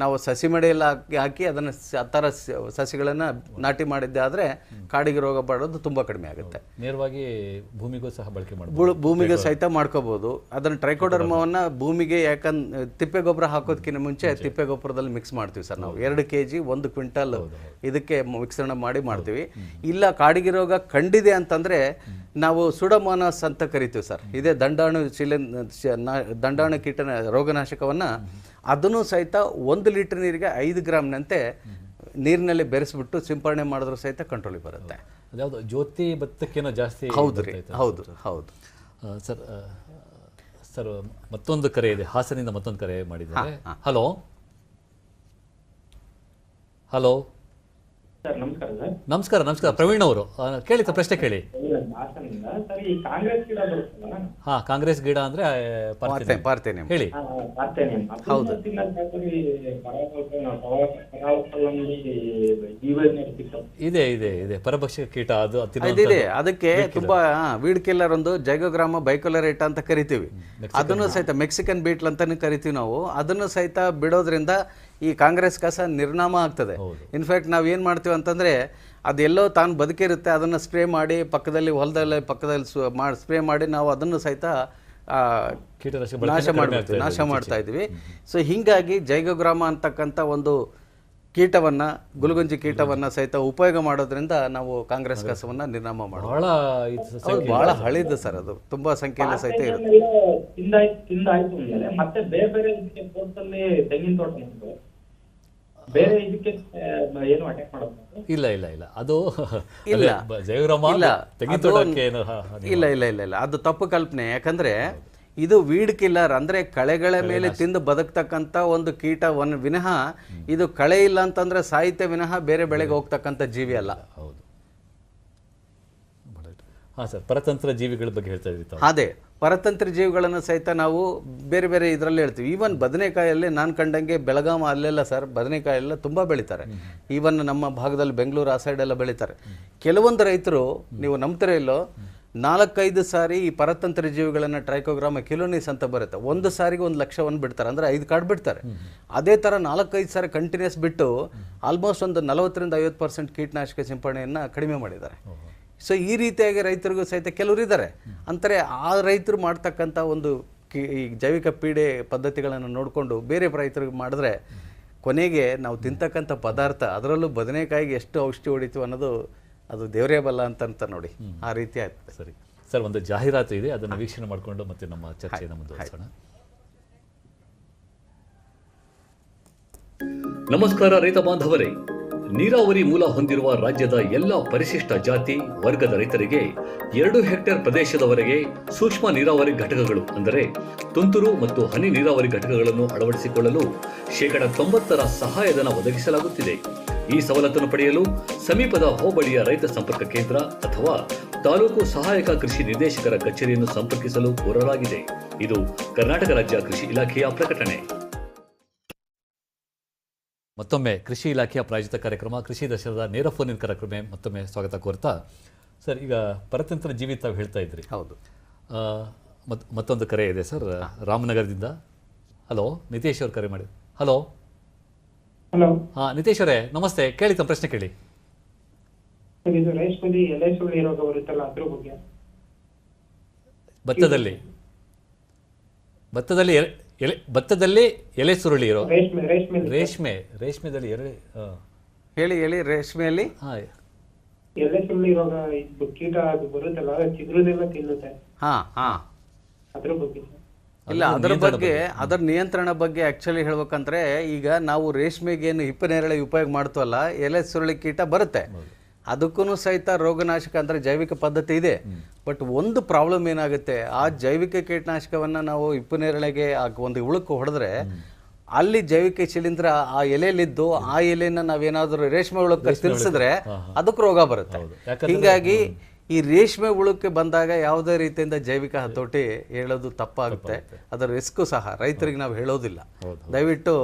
ನಾವು ಸಸಿ ಮಡಿಯಲ್ಲಿ ಹಾಕಿ ಹಾಕಿ ಅದನ್ನು ಆ ಥರ ಸಸಿಗಳನ್ನು ನಾಟಿ ಮಾಡಿದ್ದೆ ಆದರೆ ಕಾಡಿಗೆ ರೋಗ ಬರೋದು ತುಂಬ ಕಡಿಮೆ ಆಗುತ್ತೆ. ನೇರವಾಗಿ ಭೂಮಿಗೂ ಸಹ ಬಳಕೆ ಮಾಡಿ ಭೂಮಿಗೆ ಸಹಿತ ಮಾಡ್ಕೋಬೋದು. ಅದನ್ನು ಟ್ರೈಕೋಡರ್ಮವನ್ನು ಭೂಮಿಗೆ ಯಾಕಂದ್ ತಿಪ್ಪೆ ಗೊಬ್ಬರ ಹಾಕೋದಕ್ಕಿಂತ ಮುಂಚೆ ತಿಪ್ಪೆ ಗೊಬ್ಬರದಲ್ಲಿ ಮಿಕ್ಸ್ ಮಾಡ್ತೀವಿ ಸರ್ ನಾವು. ಎರಡು ಕೆ ಜಿ ಒಂದು ಕ್ವಿಂಟಲ್ ಇದಕ್ಕೆ ಮಿಶ್ರಣ ಮಾಡಿ ಮಾಡ್ತೀವಿ. ಇಲ್ಲ ಕಾಡಿಗೆ ರೋಗ ಕಂಡಿದೆ ಅಂತಂದರೆ ನಾವು ಸುಡಮೋನಸ್ ಅಂತ ಕರಿತೀವಿ ಸರ್. ಇದೇ ದಂಡಾಣು ಶಿಲೆ ದಂಡಾಣು ಕೀಟನ ರೋಗನಾಶಕವನ್ನ ಅದನ್ನು ಸಹಿತ ಒಂದು ಲೀಟರ್ ನೀರಿಗೆ ಐದು ಗ್ರಾಮ್ನಂತೆ ನೀರಿನಲ್ಲಿ ಬೆರೆಸ್ಬಿಟ್ಟು ಸಿಂಪರಣೆ ಮಾಡಿದ್ರು ಸಹಿತ ಕಂಟ್ರೋಲಿಗೆ ಬರುತ್ತೆ. ಅದ್ಯಾವುದು? ಜ್ಯೋತಿ ಭತ್ತಕ್ಕೇನೋ ಜಾಸ್ತಿ ಹೌದು ರೀ ಹೌದು ಹೌದು. ಸರ್ ಸರ್ ಮತ್ತೊಂದು ಕರೆ ಇದೆ. ಹಾಸನಿಂದ ಮತ್ತೊಂದು ಕರೆ ಮಾಡಿದ್ದಾರೆ. ಹಲೋ? ಹಲೋ? ಸರ್ ನಮಸ್ಕಾರ ಸರ್. ನಮಸ್ಕಾರ ನಮಸ್ಕಾರ. ಪ್ರವೀಣ್ ಅವರು. ಕೇಳಿ ಸರ್ ಪ್ರಶ್ನೆ ಕೇಳಿ. ಹಾಸನಿಂದ ಸರ್ ಈ ಕಾಂಗ್ರೆಸ್ ಗಿಡ ಬರುತ್ತಲ್ಲ? ಹಾ ಕಾಂಗ್ರೆಸ್ ಗಿಡ ಅಂದ್ರೆ ಪಾರ್ತೇನೆ. ಪಾರ್ಥಿನಿ. ಹೇಳಿ. ಹಾ, ಪಾರ್ಥೇನಿಯಂ. ಅದನ್ನ ತಿನ್ನೋದಾದ್ರೆ ಈ ಪರಾವಲಂಬಿ- ಪರಾವ- ಪರಾವಲಂಬಿ ಇದೆ ಇದೆ ಇದೆ. ಪರಭಕ್ಷಕ ಕೀಟ ಅದು ಇದೆ ಅದಕ್ಕೆ ತುಂಬಾ ವೀಡ್ ಕಿಲ್ಲರ್ ಒಂದು ಜೈಗೋಗ್ರಾಮ ಬೈಕೋಲರೇಟ ಅಂತ ಕರಿತೀವಿ. ಅದನ್ನು ಸಹಿತ ಮೆಕ್ಸಿಕನ್ ಬೀಟ್ಲ್ ಅಂತಾನೆ ಕರಿತೀವಿ ನಾವು. ಅದನ್ನು ಸಹಿತ ಬಿಡೋದ್ರಿಂದ ಈ ಕಾಂಗ್ರೆಸ್ ಕಸ ನಿರ್ನಾಮ ಆಗ್ತದೆ. ಇನ್ಫ್ಯಾಕ್ಟ್ ನಾವು ಏನು ಮಾಡ್ತೀವಿ ಅಂತಂದ್ರೆ ಅದೆಲ್ಲೋ ತಾನು ಬದುಕಿರುತ್ತೆ ಅದನ್ನು ಸ್ಪ್ರೇ ಮಾಡಿ ಪಕ್ಕದಲ್ಲಿ ಹೊಲದಲ್ಲಿ ಪಕ್ಕದಲ್ಲಿ ಸು- ಮಾಡಿ ಸ್ಪ್ರೇ ಮಾಡಿ ನಾವು ಅದನ್ನು ಸಹಿತ ಕೀಟನಾಶಕ ನಾಶ ಇದೆ ನಾಶ ಮಾಡ್ತಾ ಇದ್ವಿ ಸೊ ಹಿಂಗಾಗಿ ಜೈಗೋಗ್ರಾಮ ಅಂತಕ್ಕಂಥ ಒಂದು ಕೀಟವನ್ನ ಗುಲ್ಗುಂಜಿ ಕೀಟವನ್ನ ಸಹಿತ ಉಪಯೋಗ ಮಾಡೋದ್ರಿಂದ ನಾವು ಕಾಂಗ್ರೆಸ್ ಕಸವನ್ನ ನಿರ್ನಾಮ ಮಾಡೋದು. ಬಹಳ ಹಳಿದು ಸರ್ ಅದು. ತುಂಬಾ ಸಂಖ್ಯೆಯಲ್ಲಿ ಸಹಿತ ಇರುತ್ತೆ. ಬೇರೆ ಇದಕ್ಕೆ ಏನು ಅಟ್ಯಾಕ್ ಮಾಡೋದು ಇಲ್ಲ ಇಲ್ಲ ಇಲ್ಲ. ಅದು ಇಲ್ಲ. ಇಲ್ಲ. ತೆಂಗಿನ ಏನು ಇಲ್ಲ ಇಲ್ಲ ಇಲ್ಲ ಇಲ್ಲ. ಅದು ತಪ್ಪು ಕಲ್ಪನೆ. ಯಾಕಂದ್ರೆ ಇದು ವೀಡ್ ಕಿಲ್ಲರ್ ಅಂದ್ರೆ ಕಳೆಗಳ ಮೇಲೆ ತಿಂದು ಬದುಕ್ತಕ್ಕಂಥ ಒಂದು ಕೀಟ ಒನ್ ವಿನಃ ಇದು ಕಳೆ ಇಲ್ಲ ಅಂತಂದ್ರೆ ಸಾಹಿತ್ಯ ವಿನಃ ಬೇರೆ ಬೆಳೆಗೆ ಹೋಗ್ತಕ್ಕಂತ ಜೀವಿ ಅಲ್ಲ. ಹೌದು. ಹಾ ಸರ್. ಪರತಂತ್ರ ಜೀವಿಗಳ ಬಗ್ಗೆ ಹೇಳ್ತಾ ಇದ್ದೀವಿ ಅದೇ ಪರತಂತ್ರ ಜೀವಿಗಳನ್ನು ಸಹಿತ ನಾವು ಬೇರೆ ಬೇರೆ ಇದರಲ್ಲಿ ಹೇಳ್ತೀವಿ. ಈವನ್ ಬದನೆಕಾಯಲ್ಲಿ ನಾನು ಕಂಡಂಗೆ ಬೆಳಗಾಮ ಅಲ್ಲೆಲ್ಲ ಸರ್ ಬದನೆಕಾಯಿ ಎಲ್ಲ ತುಂಬ ಬೆಳೀತಾರೆ. ಈವನ್ ನಮ್ಮ ಭಾಗದಲ್ಲಿ ಬೆಂಗಳೂರು ಆ ಸೈಡ್ ಎಲ್ಲ ಬೆಳೀತಾರೆ. ಕೆಲವೊಂದು ರೈತರು, ನೀವು ನಂಬ್ತಿರೋ ಇಲ್ಲೋ, ನಾಲ್ಕೈದು ಸಾರಿ ಈ ಪರತಂತ್ರ ಜೀವಿಗಳನ್ನು ಟ್ರೈಕೋಗ್ರಾಮ ಕಿಲೋನೀಸ್ ಅಂತ ಬರುತ್ತೆ. ಒಂದು ಸಾರಿಗೆ ಒಂದು ಲಕ್ಷವನ್ನು ಬಿಡ್ತಾರೆ. ಅಂದರೆ ಐದು ಕಾರ್ಡ್ ಬಿಡ್ತಾರೆ. ಅದೇ ಥರ ನಾಲ್ಕೈದು ಸಾರಿ ಕಂಟಿನ್ಯೂಸ್ ಬಿಟ್ಟು ಆಲ್ಮೋಸ್ಟ್ ಒಂದು ನಲವತ್ತರಿಂದ ಐವತ್ತು ಪರ್ಸೆಂಟ್ ಕೀಟನಾಶಕ ಸಿಂಪಡಣೆಯನ್ನು ಕಡಿಮೆ ಮಾಡಿದ್ದಾರೆ. ಸೊ ಈ ರೀತಿಯಾಗಿ ರೈತರಿಗೂ ಸಹಿತ ಕೆಲವರು ಇದ್ದಾರೆ. ಅಂತಾರೆ ಆ ರೈತರು ಮಾಡ್ತಕ್ಕಂಥ ಒಂದು ಕಿ ಈ ಜೈವಿಕ ಪೀಡೆ ಪದ್ಧತಿಗಳನ್ನು ನೋಡಿಕೊಂಡು ಬೇರೆ ರೈತರಿಗೆ ಮಾಡಿದ್ರೆ ಕೊನೆಗೆ ನಾವು ತಿಂತಕ್ಕಂಥ ಪದಾರ್ಥ ಅದರಲ್ಲೂ ಬದನೆಕಾಯಿಗೆ ಎಷ್ಟು ಔಷಧಿ ಹೊಡಿತು ಅನ್ನೋದು ಅದು ದೇವರೇ ಬಲ್ಲ ಅಂತ ನೋಡಿ. ಆ ರೀತಿ ಆಯ್ತು ಸರಿ. ಸರ್ ಒಂದು ಜಾಹೀರಾತು ಇದೆ. ಅದನ್ನು ವೀಕ್ಷಣೆ ಮಾಡಿಕೊಂಡು ಮತ್ತೆ ನಮ್ಮ ಚರ್ಚೆಯನ್ನು ಮುಂದುವರಿಸೋಣ. ನಮಸ್ಕಾರ ರೈತ ಬಾಂಧವರೇ. ನೀರಾವರಿ ಮೂಲ ಹೊಂದಿರುವ ರಾಜ್ಯದ ಎಲ್ಲ ಪರಿಶಿಷ್ಟ ಜಾತಿ, ವರ್ಗದ ರೈತರಿಗೆ ಎರಡು ಹೆಕ್ಟೇರ್ ಪ್ರದೇಶದವರೆಗೆ ಸೂಕ್ಷ್ಮ ನೀರಾವರಿ ಘಟಕಗಳು ಅಂದರೆ ತುಂತುರು ಮತ್ತು ಹನಿ ನೀರಾವರಿ ಘಟಕಗಳನ್ನು ಅಳವಡಿಸಿಕೊಳ್ಳಲು ಶೇಕಡ ತೊಂಬತ್ತರ ಸಹಾಯಧನ ಒದಗಿಸಲಾಗುತ್ತಿದೆ. ಈ ಸವಲತ್ತನ್ನು ಪಡೆಯಲು ಸಮೀಪದ ಹೋಬಳಿಯ ರೈತ ಸಂಪರ್ಕ ಕೇಂದ್ರ ಅಥವಾ ತಾಲೂಕು ಸಹಾಯಕ ಕೃಷಿ ನಿರ್ದೇಶಕರ ಕಚೇರಿಯನ್ನು ಸಂಪರ್ಕಿಸಲು ಕೋರಲಾಗಿದೆ. ಇದು ಕರ್ನಾಟಕ ರಾಜ್ಯ ಕೃಷಿ ಇಲಾಖೆಯ ಪ್ರಕಟಣೆ. ಮತ್ತೊಮ್ಮೆ ಕೃಷಿ ಇಲಾಖೆಯ ಪ್ರಾಯೋಜಿತ ಕಾರ್ಯಕ್ರಮ ಕೃಷಿ ದರ್ಶನದ ನೇರ ಫೋನಿನ ಕಾರ್ಯಕ್ರಮ ಮತ್ತೊಮ್ಮೆ ಸ್ವಾಗತ ಕೋರ್ತಾ. ಸರ್ ಈಗ ಪರತಂತ್ರ ಜೀವಿ ತಾವು ಹೇಳ್ತಾ ಇದ್ರಿ. ಹೌದು. ಮತ್ ಮತ್ತೊಂದು ಕರೆ ಇದೆ ಸರ್ ರಾಮನಗರದಿಂದ. ಹಲೋ ನಿತೇಶ್ ಅವ್ರು ಕರೆ ಮಾಡಿ. ಹಲೋ. ಹಲೋ. ಹಾಂ ನಿತೇಶ್ ಅವರೇ ನಮಸ್ತೆ ಕೇಳಿ ತಮ್ಮ ಪ್ರಶ್ನೆ ಕೇಳಿ. ಸರ್ ಇದು ರೇಷ್ಮೆಲಿ ಎಲೆ ಸುಳ್ಳಿ ರೋಗ ಬರುತ್ತಲ್ಲ ಅದ್ರ ಬಗ್ಗೆ. ಭತ್ತದಲ್ಲಿ. ಭತ್ತದಲ್ಲಿ ಎಲೆ ಭತ್ತದಲ್ಲಿ ಎಲೆ ಸುರುಳಿ ಇರೋ? ರೇಷ್ಮೆ ರೇಷ್ಮೆ ರೇಷ್ಮೆ ರೇಷ್ಮೆದಲ್ಲಿ ಎಲೆ ಹೇಳಿ ಹೇಳಿ ರೇಷ್ಮೆಯಲ್ಲಿ? ಹಾಂ ಎಲೆ ಸುರುಳಿ ಇದು ಕೀಟ ಅದು ಬರುತ್ತಲ್ಲ ತಿನ್ನುತ್ತೆ. ಹಾ ಹಾ. ಅದ್ರ ಬಗ್ಗೆ. ಇಲ್ಲ ಅದರ ಬಗ್ಗೆ ಅದರ ನಿಯಂತ್ರಣ ಬಗ್ಗೆ ಆ್ಯಕ್ಚುಲಿ ಹೇಳ್ಬೇಕಂದ್ರೆ ಈಗ ನಾವು ರೇಷ್ಮೆಗೇನು ಹಿಪ್ಪನೇರಳೆ ಉಪಯೋಗ ಮಾಡ್ತೀವಲ್ಲ ಎಲೆ ಸುರುಳಿ ಕೀಟ ಬರುತ್ತೆ. ಅದಕ್ಕೂ ಸಹಿತ ರೋಗನಾಶಕ ಅಂದರೆ ಜೈವಿಕ ಪದ್ಧತಿ ಇದೆ. ಬಟ್ ಒಂದು ಪ್ರಾಬ್ಲಮ್ ಏನಾಗುತ್ತೆ ಆ ಜೈವಿಕ ಕೀಟನಾಶಕವನ್ನು ನಾವು ಇಪ್ಪು ಆ ಒಂದು ಉಳುಕು ಹೊಡೆದ್ರೆ ಅಲ್ಲಿ ಜೈವಿಕ ಶಿಲೀಂಧ್ರ ಆ ಎಲೆಯಲ್ಲಿದ್ದು ಆ ಎಲೆನ ನಾವೇನಾದ್ರೂ ರೇಷ್ಮೆ ಹುಳಕ್ಕೆ ತಿಳಿಸಿದ್ರೆ ಅದಕ್ಕೆ ರೋಗ ಬರುತ್ತೆ. ಹೀಗಾಗಿ ಈ ರೇಷ್ಮೆ ಹುಳಕ್ಕೆ ಬಂದಾಗ ಯಾವುದೇ ರೀತಿಯಿಂದ ಜೈವಿಕ ಹತೋಟಿ ಹೇಳೋದು ತಪ್ಪಾಗುತ್ತೆ. ಅದರ ರಿಸ್ಕ್ ಸಹ ರೈತರಿಗೆ ನಾವು ಹೇಳೋದಿಲ್ಲ. ದಯವಿಟ್ಟು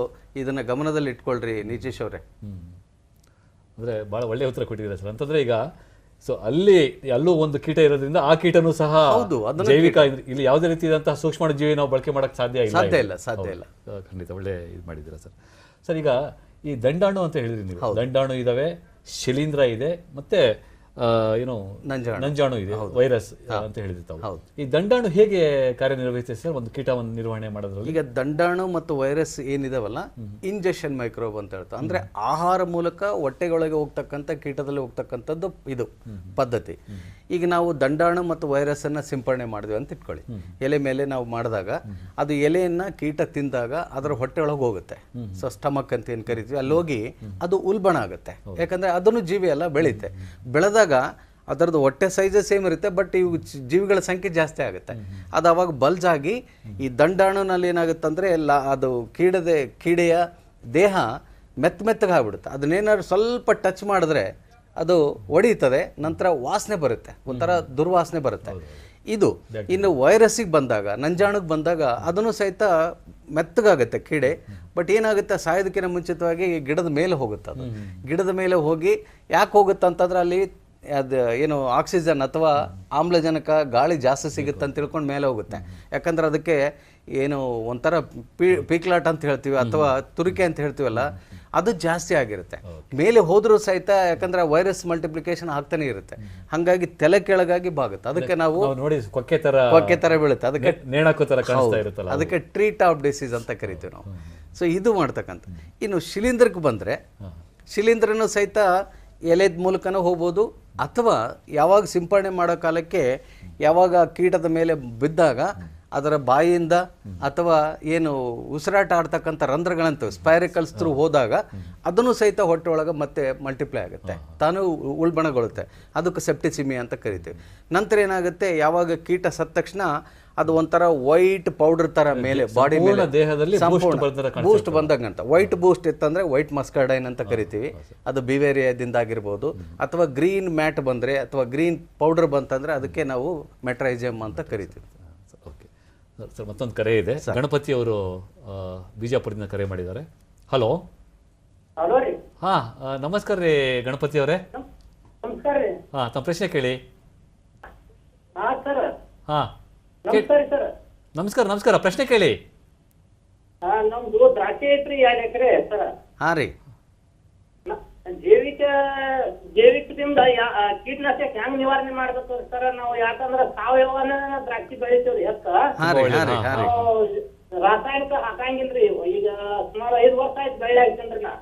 ಇದನ್ನ ಗಮನದಲ್ಲಿ ಇಟ್ಕೊಳ್ರಿ ನಿಜೇಶ್ ಅವರೇ. ಅಂದ್ರೆ ಭಾಳ ಒಳ್ಳೆ ಉತ್ತರ ಕೊಟ್ಟಿದ್ದೀರಾ ಸರ್. ಅಂತಂದ್ರೆ ಈಗ ಸೊ ಅಲ್ಲಿ ಅಲ್ಲೂ ಒಂದು ಕೀಟ ಇರೋದ್ರಿಂದ ಆ ಕೀಟನೂ ಸಹ ಹೌದು, ಜೈವಿಕ ಇಲ್ಲಿ ಯಾವುದೇ ರೀತಿಯಾದಂತಹ ಸೂಕ್ಷ್ಮ ಜೀವಿ ನಾವು ಬಳಕೆ ಮಾಡೋಕ್ಕೆ ಸಾಧ್ಯ ಇಲ್ಲ ಸಾಧ್ಯ ಇಲ್ಲ. ಸಾಧ್ಯ ಇಲ್ಲ. ಖಂಡಿತ ಒಳ್ಳೆ ಇದು ಮಾಡಿದ್ದೀರಾ ಸರ್. ಸರ್ ಈಗ ಈ ದಂಡಾಣು ಅಂತ ಹೇಳಿದ್ರಿ ನೀವು. ದಂಡಾಣು ಇದಾವೆ ಶಿಲೀಂಧ್ರ ಇದೆ ಮತ್ತೆ ಏನು ನಂಜಾಣು. ನಂಜಾಣು ಇದೆ ವೈರಸ್ ಅಂತ ಹೇಳಿದ್ರು ತಾವು. ಈ ದಂಡಾಣು ಹೇಗೆ ಕಾರ್ಯನಿರ್ವಹಿಸುತ್ತೆ ಸರ್? ಒಂದು ಕೀಟವನ್ನು ನಿರ್ವಹಣೆ ಮಾಡೋದ್ರಲ್ಲಿ? ಈಗ ದಂಡಾಣು ಮತ್ತು ವೈರಸ್ ಏನಿದಾವಲ್ಲ ಇಂಜೆಕ್ಷನ್ ಮೈಕ್ರೋಬ್ ಅಂತ ಹೇಳ್ತಾರೆ. ಅಂದ್ರೆ ಆಹಾರ ಮೂಲಕ ಹೊಟ್ಟೆಗೊಳಗೆ ಹೋಗ್ತಕ್ಕಂಥ ಕೀಟದಲ್ಲಿ ಹೋಗ್ತಕ್ಕಂಥದ್ದು ಇದು ಪದ್ಧತಿ. ಈಗ ನಾವು ದಂಡಾಣು ಮತ್ತು ವೈರಸ್ ಅನ್ನ ಸಿಂಪರಣೆ ಮಾಡಿದ್ವಿ ಅಂತ ಇಟ್ಕೊಳ್ಳಿ. ಎಲೆ ಮೇಲೆ ನಾವು ಮಾಡಿದಾಗ ಅದು ಎಲೆಯನ್ನ ಕೀಟ ತಿಂದಾಗ ಅದರ ಹೊಟ್ಟೆ ಒಳಗೆ ಹೋಗುತ್ತೆ ಸೊ ಸ್ಟಮಕ್ ಅಂತ ಏನು ಕರಿತೀವಿ ಅಲ್ಲಿ ಹೋಗಿ ಅದು ಉಲ್ಬಣ ಆಗುತ್ತೆ. ಯಾಕಂದ್ರೆ ಅದನ್ನು ಜೀವಿ ಎಲ್ಲ ಬೆಳೀತೆ. ಬೆಳೆದಾಗ ಅದರದ್ದು ಹೊಟ್ಟೆ ಸೈಜೇ ಸೇಮ್ ಇರುತ್ತೆ ಬಟ್ ಇವು ಜೀವಿಗಳ ಸಂಖ್ಯೆ ಜಾಸ್ತಿ ಆಗುತ್ತೆ. ಅದು ಅವಾಗ ಬಲ್ಜ್ ಆಗಿ ಈ ದಂಡಾಣುನಲ್ಲಿ ಏನಾಗುತ್ತೆ ಅಂದರೆ ಎಲ್ಲ ಅದು ಕೀಡದೆ ಕೀಡೆಯ ದೇಹ ಮೆತ್ತ ಮೆತ್ತಗೆ ಆಗ್ಬಿಡುತ್ತೆ. ಅದನ್ನೇನಾದ್ರು ಸ್ವಲ್ಪ ಟಚ್ ಮಾಡಿದ್ರೆ ಅದು ಒಡೆಯುತ್ತದೆ ನಂತರ ವಾಸನೆ ಬರುತ್ತೆ. ಒಂಥರ ದುರ್ವಾಸನೆ ಬರುತ್ತೆ. ಇದು ಇನ್ನು ವೈರಸ್ಸಿಗೆ ಬಂದಾಗ ನಂಜಾಣಕ್ಕೆ ಬಂದಾಗ ಅದನ್ನು ಸಹಿತ ಮೆತ್ತಗಾಗುತ್ತೆ ಕೀಡೆ. ಬಟ್ ಏನಾಗುತ್ತೆ ಸಾಯೋದಕ್ಕಿಂತ ಮುಂಚಿತವಾಗಿ ಗಿಡದ ಮೇಲೆ ಹೋಗುತ್ತೆ ಅದು. ಗಿಡದ ಮೇಲೆ ಹೋಗಿ ಯಾಕೆ ಹೋಗುತ್ತೆ ಅಂತಂದ್ರೆ ಅಲ್ಲಿ ಅದು ಏನು ಆಕ್ಸಿಜನ್ ಅಥವಾ ಆಮ್ಲಜನಕ ಗಾಳಿ ಜಾಸ್ತಿ ಸಿಗುತ್ತೆ ಅಂತ ತಿಳ್ಕೊಂಡು ಮೇಲೆ ಹೋಗುತ್ತೆ. ಯಾಕಂದ್ರೆ ಅದಕ್ಕೆ ಏನು ಒಂಥರ ಪೀ ಪೀಕ್ಲಾಟ್ ಅಂತ ಹೇಳ್ತೀವಿ ಅಥವಾ ತುರಿಕೆ ಅಂತ ಹೇಳ್ತೀವಲ್ಲ ಅದು ಜಾಸ್ತಿ ಆಗಿರುತ್ತೆ. ಮೇಲೆ ಹೋದರೂ ಸಹಿತ ಯಾಕಂದ್ರೆ ವೈರಸ್ ಮಲ್ಟಿಪ್ಲಿಕೇಶನ್ ಆಗ್ತಾನೆ ಇರುತ್ತೆ. ಹಾಗಾಗಿ ತಲೆ ಕೆಳಗಾಗಿ ಬಾಗುತ್ತೆ. ಅದಕ್ಕೆ ನಾವು ನೋಡಿ ಕೊಕ್ಕೆ ತರ ಕೊಕ್ಕೆ ತರ ಬೀಳುತ್ತೆ. ಅದಕ್ಕೆ ಅದಕ್ಕೆ ಟ್ರೀಟ್ ಆಫ್ ಡಿಸೀಸ್ ಅಂತ ಕರಿತೀವಿ ನಾವು. ಸೊ ಇದು ಮಾಡ್ತಕ್ಕಂಥ ಇನ್ನು ಶಿಲೀಂಧ್ರಕ್ಕೆ ಬಂದರೆ ಶಿಲೀಂಧ್ರನೂ ಸಹಿತ ಎಲೆದ ಮೂಲಕನೂ ಹೋಗ್ಬೋದು, ಅಥವಾ ಯಾವಾಗ ಸಿಂಪರಣೆ ಮಾಡೋ ಕಾಲಕ್ಕೆ ಯಾವಾಗ ಕೀಟದ ಮೇಲೆ ಬಿದ್ದಾಗ ಅದರ ಬಾಯಿಯಿಂದ ಅಥವಾ ಏನು ಉಸಿರಾಟ ಆಡ್ತಕ್ಕಂಥ ರಂಧ್ರಗಳಂತ ಸ್ಪೈರಿಕಲ್ಸ್ ಥ್ರೂ ಹೋದಾಗ ಅದನ್ನು ಸಹಿತ ಹೊಟ್ಟೆ ಒಳಗೆ ಮತ್ತೆ ಮಲ್ಟಿಪ್ಲೈ ಆಗುತ್ತೆ. ತಾನು ಉಲ್ಬಣಗೊಳ್ಳುತ್ತೆ. ಅದಕ್ಕೆ ಸೆಪ್ಟಿಸಿಮಿ ಅಂತ ಕರಿತೀವಿ. ನಂತರ ಏನಾಗುತ್ತೆ? ಯಾವಾಗ ಕೀಟ ಸತ್ತ ತಕ್ಷಣ ಅದು ಒಂಥರ ವೈಟ್ ಪೌಡರ್ ತರ ಮೇಲೆ ಬಾಡಿ ಮೇಲೆ. ದೇಹದಲ್ಲಿ. ಬೂಸ್ಟ್ ಬಂದಂಗಂತ. ವೈಟ್ ಬೂಸ್ಟ್ ಇತ್ತಂದ್ರೆ ವೈಟ್ ಮಸ್ಕರ್ಡೈನ್ ಅಂತ ಕರಿತೀವಿ. ಅದು ಬಿವೇರಿಯಾದಿಂದ ಆಗಿರ್ಬೋದು. ಅಥವಾ ಗ್ರೀನ್ ಮ್ಯಾಟ್ ಬಂದ್ರೆ ಅಥವಾ ಗ್ರೀನ್ ಪೌಡರ್ ಬಂತಂದ್ರೆ ಅದಕ್ಕೆ ನಾವು ಮೆಟ್ರೈಜಮ್ ಅಂತ ಕರಿತೀವಿ. ಓಕೆ ಸರ್ ಮತ್ತೊಂದು ಕರೆ ಇದೆ. ಗಣಪತಿ ಅವರು ಬಿಜಾಪುರದಿಂದ ಕರೆ ಮಾಡಿದ್ದಾರೆ. ಹಲೋ ಹಲೋ ರೀ. ಹಾ ನಮಸ್ಕಾರ ರೀ ಗಣಪತಿ ಅವರೇ. ನಮಸ್ಕಾರ ರೀ. ಹಾ ತಮ್ಮ ಪ್ರಶ್ನೆ ಕೇಳಿ. ಹಾ ಸರ್. ಹಾ. ನಮಸ್ಕಾರ ನಮಸ್ಕಾರ ನಮಸ್ಕಾರ. ಪ್ರಶ್ನೆ ಕೇಳಿ. ಆ, ನಮ್ದು ದ್ರಾಕ್ಷಿ ಐತ್ರಿ ಎರಡ್ ಎಕರೆ ಸರ್? ಹಾ ರೀ. ಜೈವಿಕ ಜೈವಿಕದಿಂದ ಕೀಟನಾಶಕ ಹೆಂಗ್ ನಿವಾರಣೆ ಮಾಡ್ಬೇಕು ಸರ್? ನಾವು ಯಾಕಂದ್ರ ಸಾವಯವನ ದ್ರಾಕ್ಷಿ ಬೆಳಿತೀವ್ರಿ ಎತ್ತ. ರಾಸಾಯನಿಕ ಹಾಕಂಗಿಲ್ರಿ. ಈಗ ಸುಮಾರು ಐದು ವರ್ಷ ಆಯ್ತು ಬೆಳ್ಳಿ ಹಾಕ್ತೇನ್ರಿ ನಾ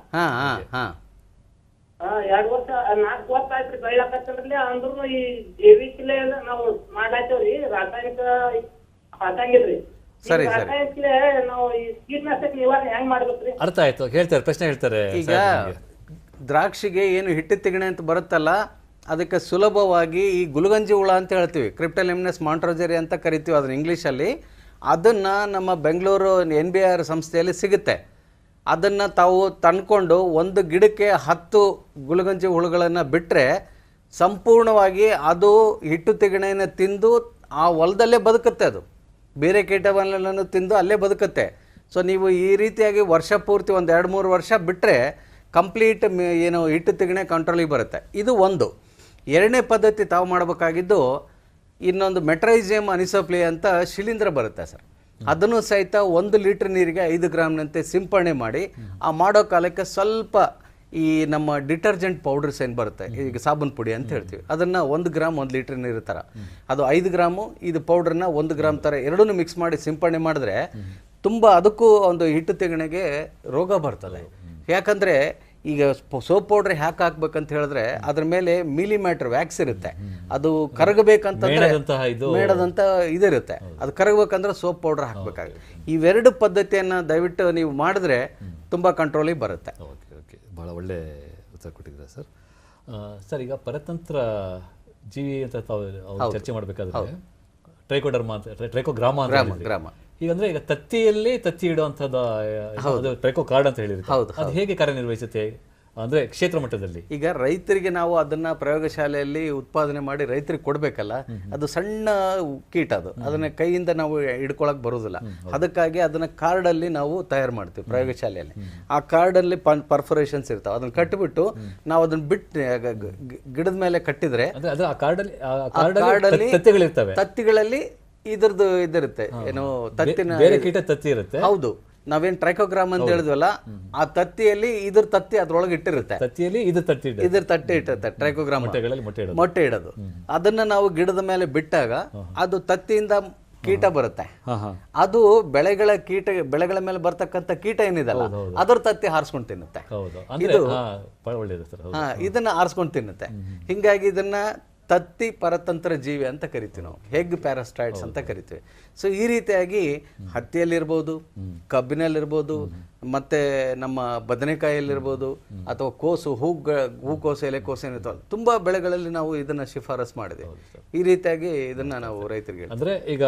ಎರಡ್ ವರ್ಷ ನಾಲ್ಕು ವರ್ಷ ಆಯ್ತ್ರಿ ಬೆಳ್ಳಾಕತ್ತಂದ್ರಲ್ಲಿ ಅಂದ್ರೂ ಈ ಜೈವಿಕಲೆ ನಾವು ಮಾಡ್ಲಾತೇವ್ರಿ ರಾಸಾಯನಿಕ ಹಾಕಂಗಿಲ್ರಿ. ಸರಿ, ಸರಿ. ರಾಸಾಯನಿಕಲೆ ನಾವು ಈ ಕೀಟನಾಶಕ ನಿವಾರಣೆ ಹೆಂಗ್ ಮಾಡ್ಬೇಕ್ರಿ? ಅರ್ಥ ಆಯ್ತು. ಹೇಳ್ತಾರೆ ಪ್ರಶ್ನೆ ಹೇಳ್ತಾರೆ ಈಗ ದ್ರಾಕ್ಷಿಗೆ ಏನು ಹಿಟ್ಟು ತಿಗಣೆ ಅಂತ ಬರುತ್ತಲ್ಲ ಅದಕ್ಕೆ ಸುಲಭವಾಗಿ ಈ ಗುಲ್ಗಂಜಿ ಹುಳ ಅಂತ ಹೇಳ್ತೀವಿ ಕ್ರಿಪ್ಟಲಿಮ್ನೆಸ್ ಮಾಂಟ್ರೋಜರಿ ಅಂತ ಕರಿತೀವಿ ಅದನ್ನ ಇಂಗ್ಲೀಷಲ್ಲಿ ಅದನ್ನು ನಮ್ಮ ಬೆಂಗಳೂರು ಎನ್ ಬಿ ಆರ್ ಸಂಸ್ಥೆಯಲ್ಲಿ ಸಿಗುತ್ತೆ. ಅದನ್ನು ತಾವು ತಂದ್ಕೊಂಡು ಒಂದು ಗಿಡಕ್ಕೆ ಹತ್ತು ಗುಲಗಂಜಿ ಹುಳುಗಳನ್ನು ಬಿಟ್ಟರೆ ಸಂಪೂರ್ಣವಾಗಿ ಅದು ಹಿಟ್ಟು ತೆಗಣೆಯನ್ನು ತಿಂದು ಆ ಹೊಲದಲ್ಲೇ ಬದುಕುತ್ತೆ ಅದು. ಬೇರೆ ಕೀಟಗಳನ್ನು ತಿಂದು ಅಲ್ಲೇ ಬದುಕುತ್ತೆ. ಸೊ ನೀವು ಈ ರೀತಿಯಾಗಿ ವರ್ಷ ಪೂರ್ತಿ ಒಂದು ಎರಡು ಮೂರು ವರ್ಷ ಬಿಟ್ಟರೆ ಕಂಪ್ಲೀಟ್ ಏನು ಹಿಟ್ಟು ತೆಗಣೆ ಕಂಟ್ರೋಲಿಗೆ ಬರುತ್ತೆ. ಇದು ಒಂದು. ಎರಡನೇ ಪದ್ಧತಿ ತಾವು ಮಾಡಬೇಕಾಗಿದ್ದು ಇನ್ನೊಂದು ಮೆಟ್ರೈಸಿಯಮ್ ಅನಿಸೋಪ್ಲಿ ಅಂತ ಶಿಲೀಂಧ್ರ ಬರುತ್ತೆ ಸರ್. ಅದನ್ನು ಸಹಿತ ಒಂದು ಲೀಟ್ರ್ ನೀರಿಗೆ ಐದು ಗ್ರಾಮ್ನಂತೆ ಸಿಂಪರಣೆ ಮಾಡಿ ಆ ಮಾಡೋ ಕಾಲಕ್ಕೆ ಸ್ವಲ್ಪ ಈ ನಮ್ಮ ಡಿಟರ್ಜೆಂಟ್ ಪೌಡರ್ಸ್ ಏನು ಬರುತ್ತೆ ಈಗ ಸಾಬೂನು ಪುಡಿ ಅಂತ ಹೇಳ್ತೀವಿ. ಅದನ್ನು ಒಂದು ಗ್ರಾಮ್ ಒಂದು ಲೀಟ್ರ್ ನೀರು ಥರ ಅದು ಐದು ಗ್ರಾಮು ಇದು ಪೌಡ್ರನ್ನ ಒಂದು ಗ್ರಾಮ್ ಥರ ಎರಡನ್ನೂ ಮಿಕ್ಸ್ ಮಾಡಿ ಸಿಂಪರಣೆ ಮಾಡಿದ್ರೆ ತುಂಬ ಅದಕ್ಕೂ ಒಂದು ಹಿಟ್ಟು ತೆಗಣೆಗೆ ರೋಗ ಬರ್ತದೆ. ಯಾಕಂದರೆ ಈಗ ಸೋಪ್ ಪೌಡ್ರ್ ಹ್ಯಾಕ್ ಹಾಕ್ಬೇಕಂತ ಹೇಳಿದ್ರೆ ಅದ್ರ ಮೇಲೆ ಮಿಲಿಮ್ಯಾಟ್ರ್ ವ್ಯಾಕ್ಸ್ ಇರುತ್ತೆ. ಅದು ಕರಗಬೇಕಂತಂದ್ರೆ ಮೇಡದಂತ ಇದಿರುತ್ತೆ. ಅದು ಕರಗಬೇಕಂದ್ರೆ ಸೋಪ್ ಪೌಡರ್ ಹಾಕ್ಬೇಕಾಗುತ್ತೆ. ಇವೆರಡು ಪದ್ಧತಿಯನ್ನ ದಯವಿಟ್ಟು ನೀವು ಮಾಡಿದ್ರೆ ತುಂಬಾ ಕಂಟ್ರೋಲಿಗೆ ಬರುತ್ತೆ. Okay okay. ಭಾಳ ಒಳ್ಳೆ ಉತ್ತರ ಕೊಟ್ಟಿದ್ದೀರಾ ಸರ್? ಸರ್ ಈಗ ಪರತಂತ್ರ ಜೀವಿ ಅಂತ ತಾವು ಚರ್ಚೆ ಮಾಡಬೇಕಾದ್ರೆ ಟ್ರೈಕೋಡರ್ಮಾ ಟ್ರೈಕೋ ಗ್ರಾಮ ಟ್ರೈಕೋಗ್ರಾಮ ಗ್ರಾಮ. ಗ್ರಾಮ. ಈಗ ಅಂದ್ರೆ ಈಗ ತತ್ತಿಯಲ್ಲಿ ತತ್ತಿ ಇಡುವಂತಹದ್ದು ಅದು ಟ್ರೈಕೋ ಕಾರ್ಡ್ ಅಂತ ಹೇಳಿದ್ರೆ. ಹೌದು, ಅದು ಹೇಗೆ ಕಾರ್ಯನಿರ್ವಹಿಸುತ್ತೆ? ಅಂದ್ರೆ ಕ್ಷೇತ್ರ ಮಟ್ಟದಲ್ಲಿ. ಈಗ ರೈತರಿಗೆ ನಾವು ಅದನ್ನ ಪ್ರಯೋಗಶಾಲೆಯಲ್ಲಿ ಉತ್ಪಾದನೆ ಮಾಡಿ ರೈತರಿಗೆ ಕೊಡ್ಬೇಕಲ್ಲ ಅದು ಸಣ್ಣ ಕೀಟ ಅದು. ಅದನ್ನ ಕೈಯಿಂದ ನಾವು ಹಿಡ್ಕೊಳಕ್ ಬರೋದಿಲ್ಲ. ಅದಕ್ಕಾಗಿ ಅದನ್ನ ಕಾರ್ಡ್ ಅಲ್ಲಿ ನಾವು ತಯಾರು ಮಾಡ್ತೀವಿ ಪ್ರಯೋಗಶಾಲೆಯಲ್ಲಿ. ಆ ಕಾರ್ಡ್ ಅಲ್ಲಿ ಪರ್ಫೊರೇಷನ್ಸ್ ಇರ್ತಾವ. ಅದನ್ನ ಕಟ್ಟಿಬಿಟ್ಟು ನಾವು ಅದನ್ನ ಬಿಟ್ಟು ಗಿಡದ ಮೇಲೆ ಕಟ್ಟಿದ್ರೆ ಅಂದ್ರೆ ಅದು ಆ ಕಾರ್ಡಲ್ಲಿ ತತ್ತಿಗಳಲ್ಲಿ ಇದ್ರದ್ದು ಇದಿರುತ್ತೆ. ಏನು ತತ್ತಿನ ಬೇರೆ ಕೀಟ ತತ್ತಿ ಇರುತ್ತೆ. ಹೌದು. ನಾವೇನ್ ಟ್ರೈಕೋಗ್ರಾಮ್ ಅಂತ ಹೇಳಿದ್ವಲ್ಲ ಆ ತತ್ತಿಯಲ್ಲಿ ಇದ್ರ ತತ್ತಿ ಅದ್ರೊಳಗೆ ಇಟ್ಟಿರುತ್ತೆ. ತತ್ತಿಯಲ್ಲಿ ಇದು ತತ್ತಿ ಇದ್ರ ತಟ್ಟಿ ಇಟ್ಟಿರುತ್ತೆ ಟ್ರೈಕೋಗ್ರಾಮ್. ಮೊಟ್ಟೆ ಇಡೋದು. ಅದನ್ನ ನಾವು ಗಿಡದ ಮೇಲೆ ಬಿಟ್ಟಾಗ ಅದು ತತ್ತಿಯಿಂದ ಕೀಟ ಬರುತ್ತೆ. ಅದು ಬೆಳೆಗಳ ಕೀಟ ಬೆಳೆಗಳ ಮೇಲೆ ಬರ್ತಕ್ಕಂಥ ಕೀಟ ಏನಿದಲ್ಲ ಅದರ ತತ್ತಿ ಹಾರಿಸ್ಕೊಂಡು ತಿನ್ನುತ್ತೆ. ಹೌದು. ಇದನ್ನ ಆರಿಸ್ಕೊಂಡು ತಿನ್ನುತ್ತೆ. ಹಿಂಗಾಗಿ ಇದನ್ನ ತತ್ತಿ ಪರತಂತ್ರ ಜೀವಿ ಅಂತ ಕರಿತೀವಿ ನಾವು. ಹೆಗ್ ಪ್ಯಾರಾಸ್ಟೈಡ್ಸ್ ಅಂತ ಕರಿತೀವಿ. ಸೊ ಈ ರೀತಿಯಾಗಿ ಹತ್ತಿಯಲ್ಲಿರ್ಬೋದು ಕಬ್ಬಿನಲ್ಲಿರ್ಬೋದು ಮತ್ತೆ ನಮ್ಮ ಬದನೆಕಾಯಲ್ಲಿರ್ಬೋದು ಅಥವಾ ಕೋಸು ಹೂಗ ಹೂಕೋಸು ಎಲೆಕೋಸು ಏನಿರ್ತಾವಲ್ಲ ತುಂಬಾ ಬೆಳೆಗಳಲ್ಲಿ ನಾವು ಇದನ್ನ ಶಿಫಾರಸ್ ಮಾಡಿದೆ ಈ ರೀತಿಯಾಗಿ ಇದನ್ನ ನಾವು ರೈತರಿಗೆ ಅಂದರೆ ಈಗ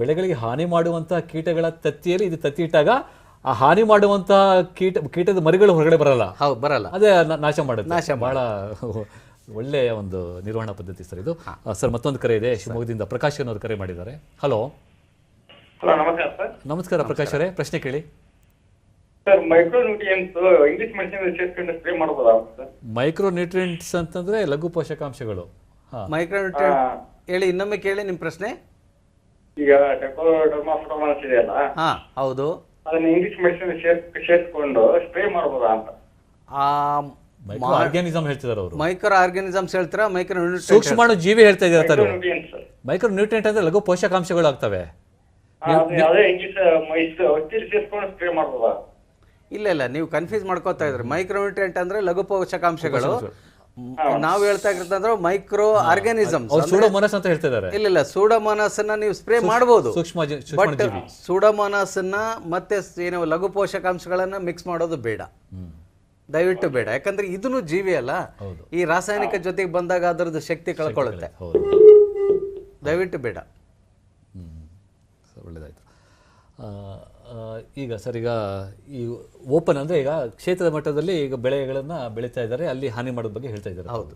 ಬೆಳೆಗಳಿಗೆ ಹಾನಿ ಮಾಡುವಂತಹ ಕೀಟಗಳ ತತ್ತಿಯಲ್ಲಿ ಇದು ತತ್ತಿ ಇಟ್ಟಾಗ ಆ ಹಾನಿ ಮಾಡುವಂತಹ ಕೀಟ ಕೀಟದ ಮರಿಗಳು ಹೊರಗಡೆ ಬರಲ್ಲ. ಹೌದು ಬರಲ್ಲ. ಅದೇ ನಾಶ ಮಾಡುತ್ತೆ. ಬಹಳ ಒಳ್ಳೆಯ ಒಂದು ನಿರ್ವಹಣಾ ಪದ್ಧತಿ ಸರ್ ಇದು. ಸರ್ ಮತ್ತೊಂದು ಕರೆ ಇದೆ ಶಿವಮೊಗ್ಗದಿಂದ ಪ್ರಕಾಶ್ ಅನ್ನೋರು ಕರೆ ಮಾಡಿದ್ದಾರೆ. ಹಲೋ ಹಲೋ ನಮಸ್ಕಾರ ಸರ್. ನಮಸ್ಕಾರ ಪ್ರಕಾಶ್ ಅವರೇ ಪ್ರಶ್ನೆ ಕೇಳಿ. Sir micro nutrients English medicine ಸೇರ್ಕೊಂಡು ಸ್ಪ್ರೇ ಮಾಡ್ಬೋದಾ ಸರ್? ಮೈಕ್ರೋ ನ್ಯೂಟ್ರಿಯೆಂಟ್ಸ್ ಅಂತಂದ್ರೆ ಲಘು ಪೋಷಕಾಂಶಗಳು. ಮೈಕ್ರೋ ನ್ಯೂಟ್ರಿಯೆಂಟ್ ಹೇಳಿ ಇನ್ನೊಮ್ಮೆ ಕೇಳಿ ನಿಮ್ಮ ಪ್ರಶ್ನೆ. ಈಗ ಡೆಕೋಡರ್ಮಾಫ್ಟೋಮನ್ಸ್ ಇದೆಯಲ್ಲ ಹಾ ಹೌದು. ಅದನ್ನ ಇಂಗ್ಲಿಷ್ ಮೆಡಿಸಿನ್ ಸೇರ್ಸ್ಕೊಂಡು ಸ್ಪ್ರೇ ಮಾಡ್ಬೋದಾ ಅಂತ? ಆರ್ಗ್ಯಾನಿಸಮ್ ಹೇಳ್ತಿದ್ದಾರೆ ಅವರು. ಮೈಕ್ರೋ ಆರ್ಗ್ಯಾನಿಸಮ್ಸ್ ಹೇಳ್ತೀರಾ? ಮೈಕ್ರೋ ಸೂಕ್ಷ್ಮಾಣು ಜೀವಿ ಹೇಳ್ತಾ ಇದ್ದಾರೆ ಮೈಕ್ರೋ ನ್ಯೂಟ್ರಿಯೆಂಟ್ ಅಂದ್ರೆ ಲಘು ಪೋಷಕಾಂಶಗಳು ಆಗ್ತವೆ. ಇಲ್ಲ ಇಲ್ಲ ನೀವು ಕನ್ಫ್ಯೂಸ್ ಮಾಡ್ಕೋತಾ ಇದ್ರಿ. ಮೈಕ್ರೋನ್ಯೂಟ್ರಿಯೆಂಟ್ ಅಂದ್ರೆ ಲಘು ಪೋಷಕಾಂಶಗಳು. ನಾವು ಹೇಳ್ತಾ ಇರ್ತಂದ್ರೆ ಮೈಕ್ರೋ ಆರ್ಗಾನಿಸಮ್ಸ್ ಅವ್ರು ಸೂಡೋಮೋನಸ್ ಅಂತ ಹೇಳ್ತಾ ಇದ್ದಾರೆ ಇಲ್ಲ ಇಲ್ಲ ಸೂಡೋಮೋನಸ್ ಅನ್ನ ನೀವು ಸ್ಪ್ರೇ ಮಾಡಬಹುದು ಸೂಕ್ಷ್ಮ ಬಟ್ ಜೀವಿ. ಸೂಡೋಮೋನಾಸ್ ಅನ್ನ ಮತ್ತೆ ಏನು ಲಘು ಪೋಷಕಾಂಶಗಳನ್ನ ಮಿಕ್ಸ್ ಮಾಡೋದು ಬೇಡ. ದಯವಿಟ್ಟು ಬೇಡ. ಯಾಕಂದ್ರೆ ಇದನ್ನು ಜೀವಿ ಅಲ್ಲ. ಈ ರಾಸಾಯನಿಕ ಜೊತೆಗೆ ಬಂದಾಗ ಅದರದ್ದು ಶಕ್ತಿ ಕಳ್ಕೊಳ್ಳುತ್ತೆ. ದಯವಿಟ್ಟು ಬೇಡ. ಒಳ್ಳೇದಾಯ್ತು. ಸರ್ ಈಗ ಸರ್ ಈಗ ಈ ಓಪನ್ ಅಂದರೆ ಈಗ ಕ್ಷೇತ್ರದ ಮಟ್ಟದಲ್ಲಿ ಈಗ ಬೆಳೆಗಳನ್ನು ಬೆಳೀತಾ ಇದ್ದಾರೆ. ಅಲ್ಲಿ ಹಾನಿ ಮಾಡೋದ್ ಬಗ್ಗೆ ಹೇಳ್ತಾ ಇದ್ದಾರೆ. ಹೌದು.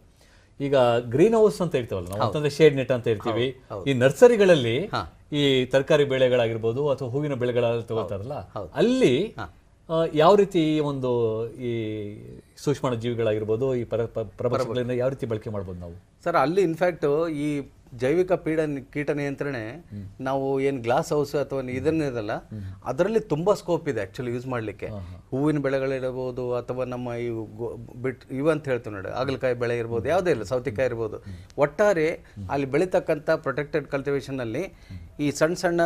ಈಗ ಗ್ರೀನ್ ಹೌಸ್ ಅಂತ ಹೇಳ್ತೀವಲ್ಲ ನಾವು? ಅಂತಂದ್ರೆ ಶೇಡ್ ನೆಟ್ ಅಂತ ಹೇಳ್ತೀವಿ. ಈ ನರ್ಸರಿಗಳಲ್ಲಿ ಈ ತರಕಾರಿ ಬೆಳೆಗಳಾಗಿರ್ಬೋದು ಅಥವಾ ಹೂವಿನ ಬೆಳೆಗಳಾಗಿ ತಗೋತಾರಲ್ಲ ಅಲ್ಲಿ ಯಾವ ರೀತಿ ಈ ಒಂದು ಈ ಸೂಕ್ಷ್ಮ ಜೀವಿಗಳಾಗಿರ್ಬೋದು ಈ ಪರ ಪ್ರಭಾವಗಳಿಂದ ಯಾವ ರೀತಿ ಬಳಕೆ ಮಾಡ್ಬೋದು ನಾವು? ಸರ್ ಅಲ್ಲಿ ಇನ್ಫ್ಯಾಕ್ಟ್ ಈ ಜೈವಿಕ ಪೀಡ ಕೀಟ ನಿಯಂತ್ರಣೆ ನಾವು ಏನು ಗ್ಲಾಸ್ ಹೌಸ್ ಅಥವಾ ಇದನ್ನಿರಲ್ಲ ಅದರಲ್ಲಿ ತುಂಬ ಸ್ಕೋಪ್ ಇದೆ ಆ್ಯಕ್ಚುಲಿ ಯೂಸ್ ಮಾಡಲಿಕ್ಕೆ. ಹೂವಿನ ಬೆಳೆಗಳಿರ್ಬೋದು ಅಥವಾ ನಮ್ಮ ಈ ಬಿಟ್ ಬಿಟ್ ಇವಂತ ಹೇಳ್ತೀವಿ ನೋಡಿ ಹಾಗಲಕಾಯಿ ಬೆಳೆ ಇರ್ಬೋದು ಯಾವುದೇ ಇಲ್ಲ ಸೌತೆಕಾಯಿ ಇರ್ಬೋದು. ಒಟ್ಟಾರೆ ಅಲ್ಲಿ ಬೆಳೀತಕ್ಕಂಥ ಪ್ರೊಟೆಕ್ಟೆಡ್ ಕಲ್ಟಿವೇಶನಲ್ಲಿ ಈ ಸಣ್ಣ ಸಣ್ಣ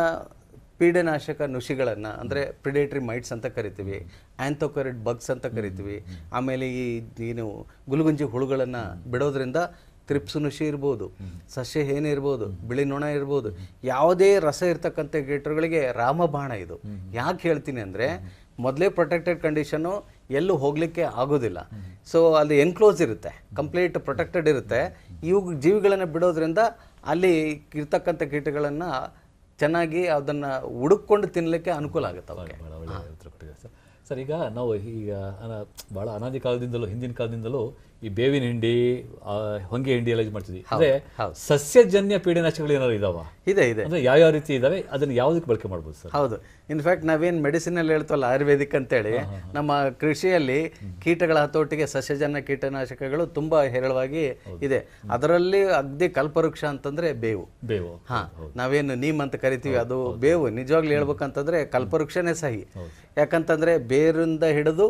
ಪೀಡನಾಶಕ ನುಷಿಗಳನ್ನು ಅಂದರೆ ಪ್ರಿಡೇಟ್ರಿ ಮೈಟ್ಸ್ ಅಂತ ಕರಿತೀವಿ ಆ್ಯಂಥೋಕರಿಡ್ ಬಗ್ಸ್ ಅಂತ ಕರಿತೀವಿ, ಆಮೇಲೆ ಈ ಏನು ಗುಲುಗುಂಜಿ ಹುಳುಗಳನ್ನು ಬಿಡೋದ್ರಿಂದ ತ್ರಿಪ್ಸು ನುಷಿ ಇರ್ಬೋದು, ಸಸ್ಯ ಹೇನೆ ಇರ್ಬೋದು, ಬಿಳಿ ನೊಣ ಇರ್ಬೋದು, ಯಾವುದೇ ರಸ ಇರ್ತಕ್ಕಂಥ ಗೇಟ್ರುಗಳಿಗೆ ರಾಮಬಾಣ ಇದು. ಯಾಕೆ ಹೇಳ್ತೀನಿ ಅಂದರೆ, ಮೊದಲೇ ಪ್ರೊಟೆಕ್ಟೆಡ್ ಕಂಡೀಷನ್ನು ಎಲ್ಲೂ ಹೋಗಲಿಕ್ಕೆ ಆಗೋದಿಲ್ಲ. ಸೊ ಅಲ್ಲಿ ಎನ್ಕ್ಲೋಸ್ ಇರುತ್ತೆ ಕಂಪ್ಲೀಟ್ ಪ್ರೊಟೆಕ್ಟೆಡ್ ಇರುತ್ತೆ. ಇವು ಜೀವಿಗಳನ್ನು ಬಿಡೋದ್ರಿಂದ ಅಲ್ಲಿ ಇರ್ತಕ್ಕಂಥ ಕೀಟಗಳನ್ನು ಚೆನ್ನಾಗಿ ಅದನ್ನು ಹುಡುಕೊಂಡು ತಿನ್ನಲಿಕ್ಕೆ ಅನುಕೂಲ ಆಗುತ್ತೆ ಸರ್. ಸರ್, ಈಗ ನಾವು ಈಗ ಬಹಳ ಅನಾದಿ ಕಾಲದಿಂದಲೂ, ಹಿಂದಿನ ಕಾಲದಿಂದಲೂ ಈ ಬೇವಿನ ಹಿಂಡಿ ಹೊಂಗೆ ಹಿಂಡಿ ಎಲ್ಲ ಯೂಸ್ ಮಾಡ್ತಿದ್ವಿ. ಅಂದ್ರೆ ಸಸ್ಯಜನ್ಯ ಪೀಡನಾಶಕಗಳು ಏನಾದ್ರು ಇದಾವ? ಇದೆ ಇದೆ. ಅಂದ್ರೆ ಯಾವ್ಯಾವ ರೀತಿ ಇದಾವೆ? ಅದನ್ನ ಯಾವುದಕ್ಕೆ ಬಳಕೆ ಮಾಡ್ಬೋದು ಸರ್? ಹೌದು. ಇನ್ಫ್ಯಾಕ್ಟ್ ನಾವೇನು ಮೆಡಿಸಿನಲ್ಲಿ ಹೇಳ್ತವಲ್ಲ ಆಯುರ್ವೇದಿಕ್ ಅಂತೇಳಿ ನಮ್ಮ ಕೃಷಿಯಲ್ಲಿ ಕೀಟಗಳ ಹತೋಟಿಗೆ ಸಸ್ಯಜನ್ಯ ಕೀಟನಾಶಕಗಳು ತುಂಬಾ ಹೇರಳವಾಗಿ ಇದೆ. ಅದರಲ್ಲಿ ಅಗ್ದಿ ಕಲ್ಪವೃಕ್ಷ ಅಂತಂದ್ರೆ ಬೇವು. ಬೇವು. ಹಾ ನಾವೇನು ನೀಮ್ ಅಂತ ಕರಿತೀವಿ ಅದು ಬೇವು. ನಿಜವಾಗ್ಲು ಹೇಳ್ಬೇಕಂತಂದ್ರೆ ಕಲ್ಪವೃಕ್ಷನೇ ಸಹಿ. ಯಾಕಂತಂದ್ರೆ ಬೇರಿಂದ ಹಿಡಿದು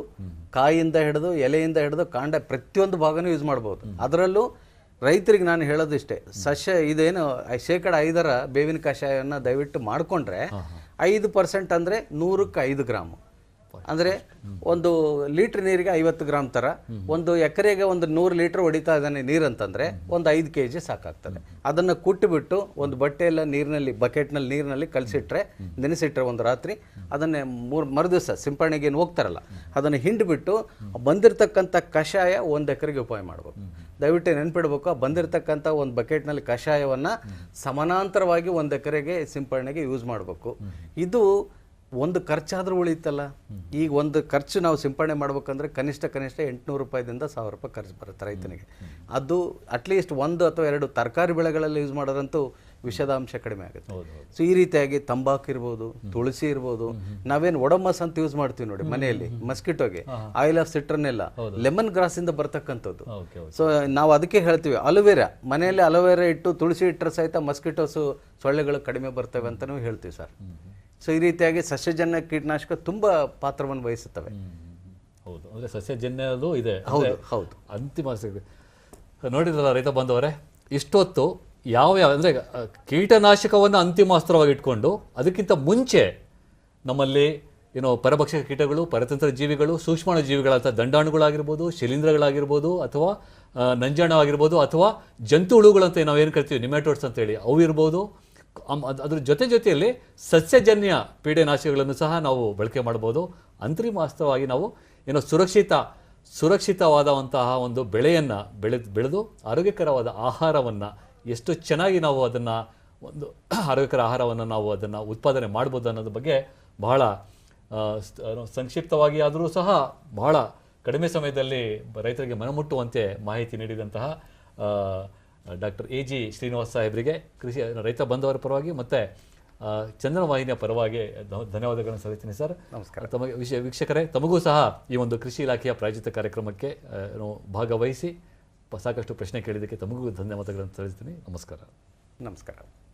ಕಾಯಿಂದ ಹಿಡಿದು ಎಲೆಯಿಂದ ಹಿಡಿದು ಕಾಂಡ ಪ್ರತಿಯೊಂದು ಭಾಗನೂ ಯೂಸ್ ಮಾಡ್ಬೋದು. ಅದರಲ್ಲೂ ರೈತರಿಗೆ ನಾನು ಹೇಳೋದಿಷ್ಟೇ ಸಸ್ಯ ಇದೇನು ಶೇಕಡ ಐದರ ಬೇವಿನ ಕಷಾಯವನ್ನು ದಯವಿಟ್ಟು ಮಾಡಿಕೊಂಡ್ರೆ ಐದು ಪರ್ಸೆಂಟ್ ಅಂದರೆ ನೂರಕ್ಕೆ ಐದು ಗ್ರಾಮು. ಅಂದರೆ ಒಂದು ಲೀಟ್ರ್ ನೀರಿಗೆ ಐವತ್ತು ಗ್ರಾಮ್ ಥರ ಒಂದು ಎಕರೆಗೆ ಒಂದು ನೂರು ಲೀಟ್ರ್ ಹೊಡಿತಾ ಇದ್ದಾನೆ ಅಂತಂದ್ರೆ ಒಂದು ಐದು ಕೆ ಜಿ ಸಾಕಾಗ್ತದೆ. ಅದನ್ನು ಕುಟ್ಟಿಬಿಟ್ಟು ಒಂದು ಬಟ್ಟೆಯೆಲ್ಲ ನೀರಿನಲ್ಲಿ, ಬಕೆಟ್ನಲ್ಲಿ ನೀರಿನಲ್ಲಿ ಕಲಸಿಟ್ರೆ, ನೆನೆಸಿಟ್ರೆ ಒಂದು ರಾತ್ರಿ, ಅದನ್ನೇ ಮೂರು ಮರುದಿವಸ ಸಿಂಪರಣೆಗೆ ಏನು ಹೋಗ್ತಾರಲ್ಲ, ಅದನ್ನು ಹಿಂಡಿಬಿಟ್ಟು ಬಂದಿರತಕ್ಕಂಥ ಕಷಾಯ ಒಂದು ಎಕರೆಗೆ ಉಪಾಯ ಮಾಡಬೇಕು. ದಯವಿಟ್ಟು ನೆನ್ಪಿಡ್ಬೇಕು, ಬಂದಿರತಕ್ಕಂಥ ಒಂದು ಬಕೆಟ್ನಲ್ಲಿ ಕಷಾಯವನ್ನು ಸಮಾನಾಂತರವಾಗಿ ಒಂದು ಎಕರೆಗೆ ಸಿಂಪರಣೆಗೆ ಯೂಸ್ ಮಾಡಬೇಕು. ಇದು ಒಂದು ಖರ್ಚಾದರೂ ಉಳಿತಲ್ಲ ಈಗ ಒಂದು ಖರ್ಚು ನಾವು ಸಿಂಪಡಣೆ ಮಾಡ್ಬೇಕಂದ್ರೆ ಕನಿಷ್ಠ ಕನಿಷ್ಠ ಎಂಟುನೂರು ರೂಪಾಯಿದಿಂದ ಸಾವಿರ ರೂಪಾಯಿ ಖರ್ಚು ಬರುತ್ತೆ ರೈತನಿಗೆ. ಅದು ಅಟ್ಲೀಸ್ಟ್ ಒಂದು ಅಥವಾ ಎರಡು ತರಕಾರಿ ಬೆಳೆಗಳಲ್ಲಿ ಯೂಸ್ ಮಾಡೋದಂತೂ ವಿಷದ ಅಂಶ ಕಡಿಮೆ ಆಗುತ್ತೆ. ಸೊ ಈ ರೀತಿಯಾಗಿ ತಂಬಾಕು ಇರ್ಬೋದು ತುಳಸಿ ಇರ್ಬೋದು ನಾವೇನು ಒಡಮಸ್ ಅಂತ ಯೂಸ್ ಮಾಡ್ತೀವಿ ನೋಡಿ ಮನೆಯಲ್ಲಿ ಮಸ್ಕಿಟೋಗೆ. Oil of citronella lemon grass ಇಂದ ಬರ್ತಕ್ಕಂಥದ್ದು. ಸೊ ನಾವು ಅದಕ್ಕೆ ಹೇಳ್ತೀವಿ ಅಲೋವೆರಾ. ಮನೆಯಲ್ಲಿ ಅಲೋವೆರಾ ಇಟ್ಟು ತುಳಸಿ ಇಟ್ಟರೆ ಸಹಿತ ಮಸ್ಕಿಟೋಸು ಸೊಳ್ಳೆಗಳು ಕಡಿಮೆ ಬರ್ತವೆ ಅಂತಲೂ ಹೇಳ್ತೀವಿ ಸರ್. ಸೊ ಈ ರೀತಿಯಾಗಿ ಸಸ್ಯಜನ್ಯ ಕೀಟನಾಶಕ ತುಂಬ ಪಾತ್ರವನ್ನು ವಹಿಸುತ್ತವೆ. ಹೌದು. ಅಂದ್ರೆ ಸಸ್ಯಜನ್ಯದು ಇದೆ. ಹೌದು ಹೌದು. ಅಂತಿಮ ನೋಡಿದ್ರಲ್ಲ ರೈತ ಬಂದವರೇ ಇಷ್ಟೊತ್ತು ಯಾವ ಯಾವ ಅಂದರೆ ಕೀಟನಾಶಕವನ್ನು ಅಂತಿಮ ಅಸ್ತ್ರವಾಗಿ ಇಟ್ಕೊಂಡು ಅದಕ್ಕಿಂತ ಮುಂಚೆ ನಮ್ಮಲ್ಲಿ ಏನೋ ಪರಭಕ್ಷಕ ಕೀಟಗಳು ಪರತಂತ್ರ ಜೀವಿಗಳು ಸೂಕ್ಷ್ಮಾಣು ಜೀವಿಗಳಂಥ ದಂಡಾಣುಗಳಾಗಿರ್ಬೋದು ಶಿಲೀಂಧ್ರಗಳಾಗಿರ್ಬೋದು ಅಥವಾ ನಂಜಾಣ ಆಗಿರ್ಬೋದು ಅಥವಾ ಜಂತು ಹುಳುಗಳಂತ ನಾವು ಏನು ಕರಿತೀವಿ ನಿಮ್ಯಾಟೋಡ್ಸ್ ಅಂತೇಳಿ ಅವು ಇರ್ಬೋದು ಅದ್ರ ಜೊತೆ ಜೊತೆಯಲ್ಲಿ ಸಸ್ಯಜನ್ಯ ಪೀಡೆನಾಶಕಗಳನ್ನು ಸಹ ನಾವು ಬಳಕೆ ಮಾಡ್ಬೋದು ಅಂತಿಮ ಅಸ್ತ್ರವಾಗಿ ನಾವು ಏನೋ ಸುರಕ್ಷಿತ, ಸುರಕ್ಷಿತವಾದಂತಹ ಒಂದು ಬೆಳೆಯನ್ನು ಬೆಳೆ ಬೆಳೆದು ಆರೋಗ್ಯಕರವಾದ ಆಹಾರವನ್ನು ಎಷ್ಟು ಚೆನ್ನಾಗಿ ನಾವು ಅದನ್ನು ಒಂದು ಆರೋಗ್ಯಕರ ಆಹಾರವನ್ನು ನಾವು ಅದನ್ನು ಉತ್ಪಾದನೆ ಮಾಡ್ಬೋದು ಅನ್ನೋದ್ರ ಬಗ್ಗೆ ಬಹಳ ಸಂಕ್ಷಿಪ್ತವಾಗಿ ಆದರೂ ಸಹ ಬಹಳ ಕಡಿಮೆ ಸಮಯದಲ್ಲಿ ರೈತರಿಗೆ ಮನಮುಟ್ಟುವಂತೆ ಮಾಹಿತಿ ನೀಡಿದಂತಹ ಡಾಕ್ಟರ್ ಎ ಜಿ ಶ್ರೀನಿವಾಸ್ ಸಾಹೇಬರಿಗೆ ಕೃಷಿ ರೈತ ಬಂಧವರ ಪರವಾಗಿ ಮತ್ತು ಚಂದನ ವಾಹಿನಿಯ ಪರವಾಗಿ ಧನ್ಯವಾದಗಳನ್ನು ಸಲ್ಲಿಸ್ತೀನಿ ಸರ್. ನಮಸ್ಕಾರ. ತಮಗೆ ವಿಷಯ ವೀಕ್ಷಕರೇ ತಮಗೂ ಸಹ ಈ ಒಂದು ಕೃಷಿ ಇಲಾಖೆಯ ಪ್ರಾಯೋಜಿತ ಕಾರ್ಯಕ್ರಮಕ್ಕೆ ಭಾಗವಹಿಸಿ ಸಾಕಷ್ಟು ಪ್ರಶ್ನೆ ಕೇಳಿದ್ದಕ್ಕೆ ತಮಗೂ ಧನ್ಯವಾದಗಳನ್ನು ಸಲ್ಲಿಸ್ತೀನಿ. ನಮಸ್ಕಾರ. ನಮಸ್ಕಾರ.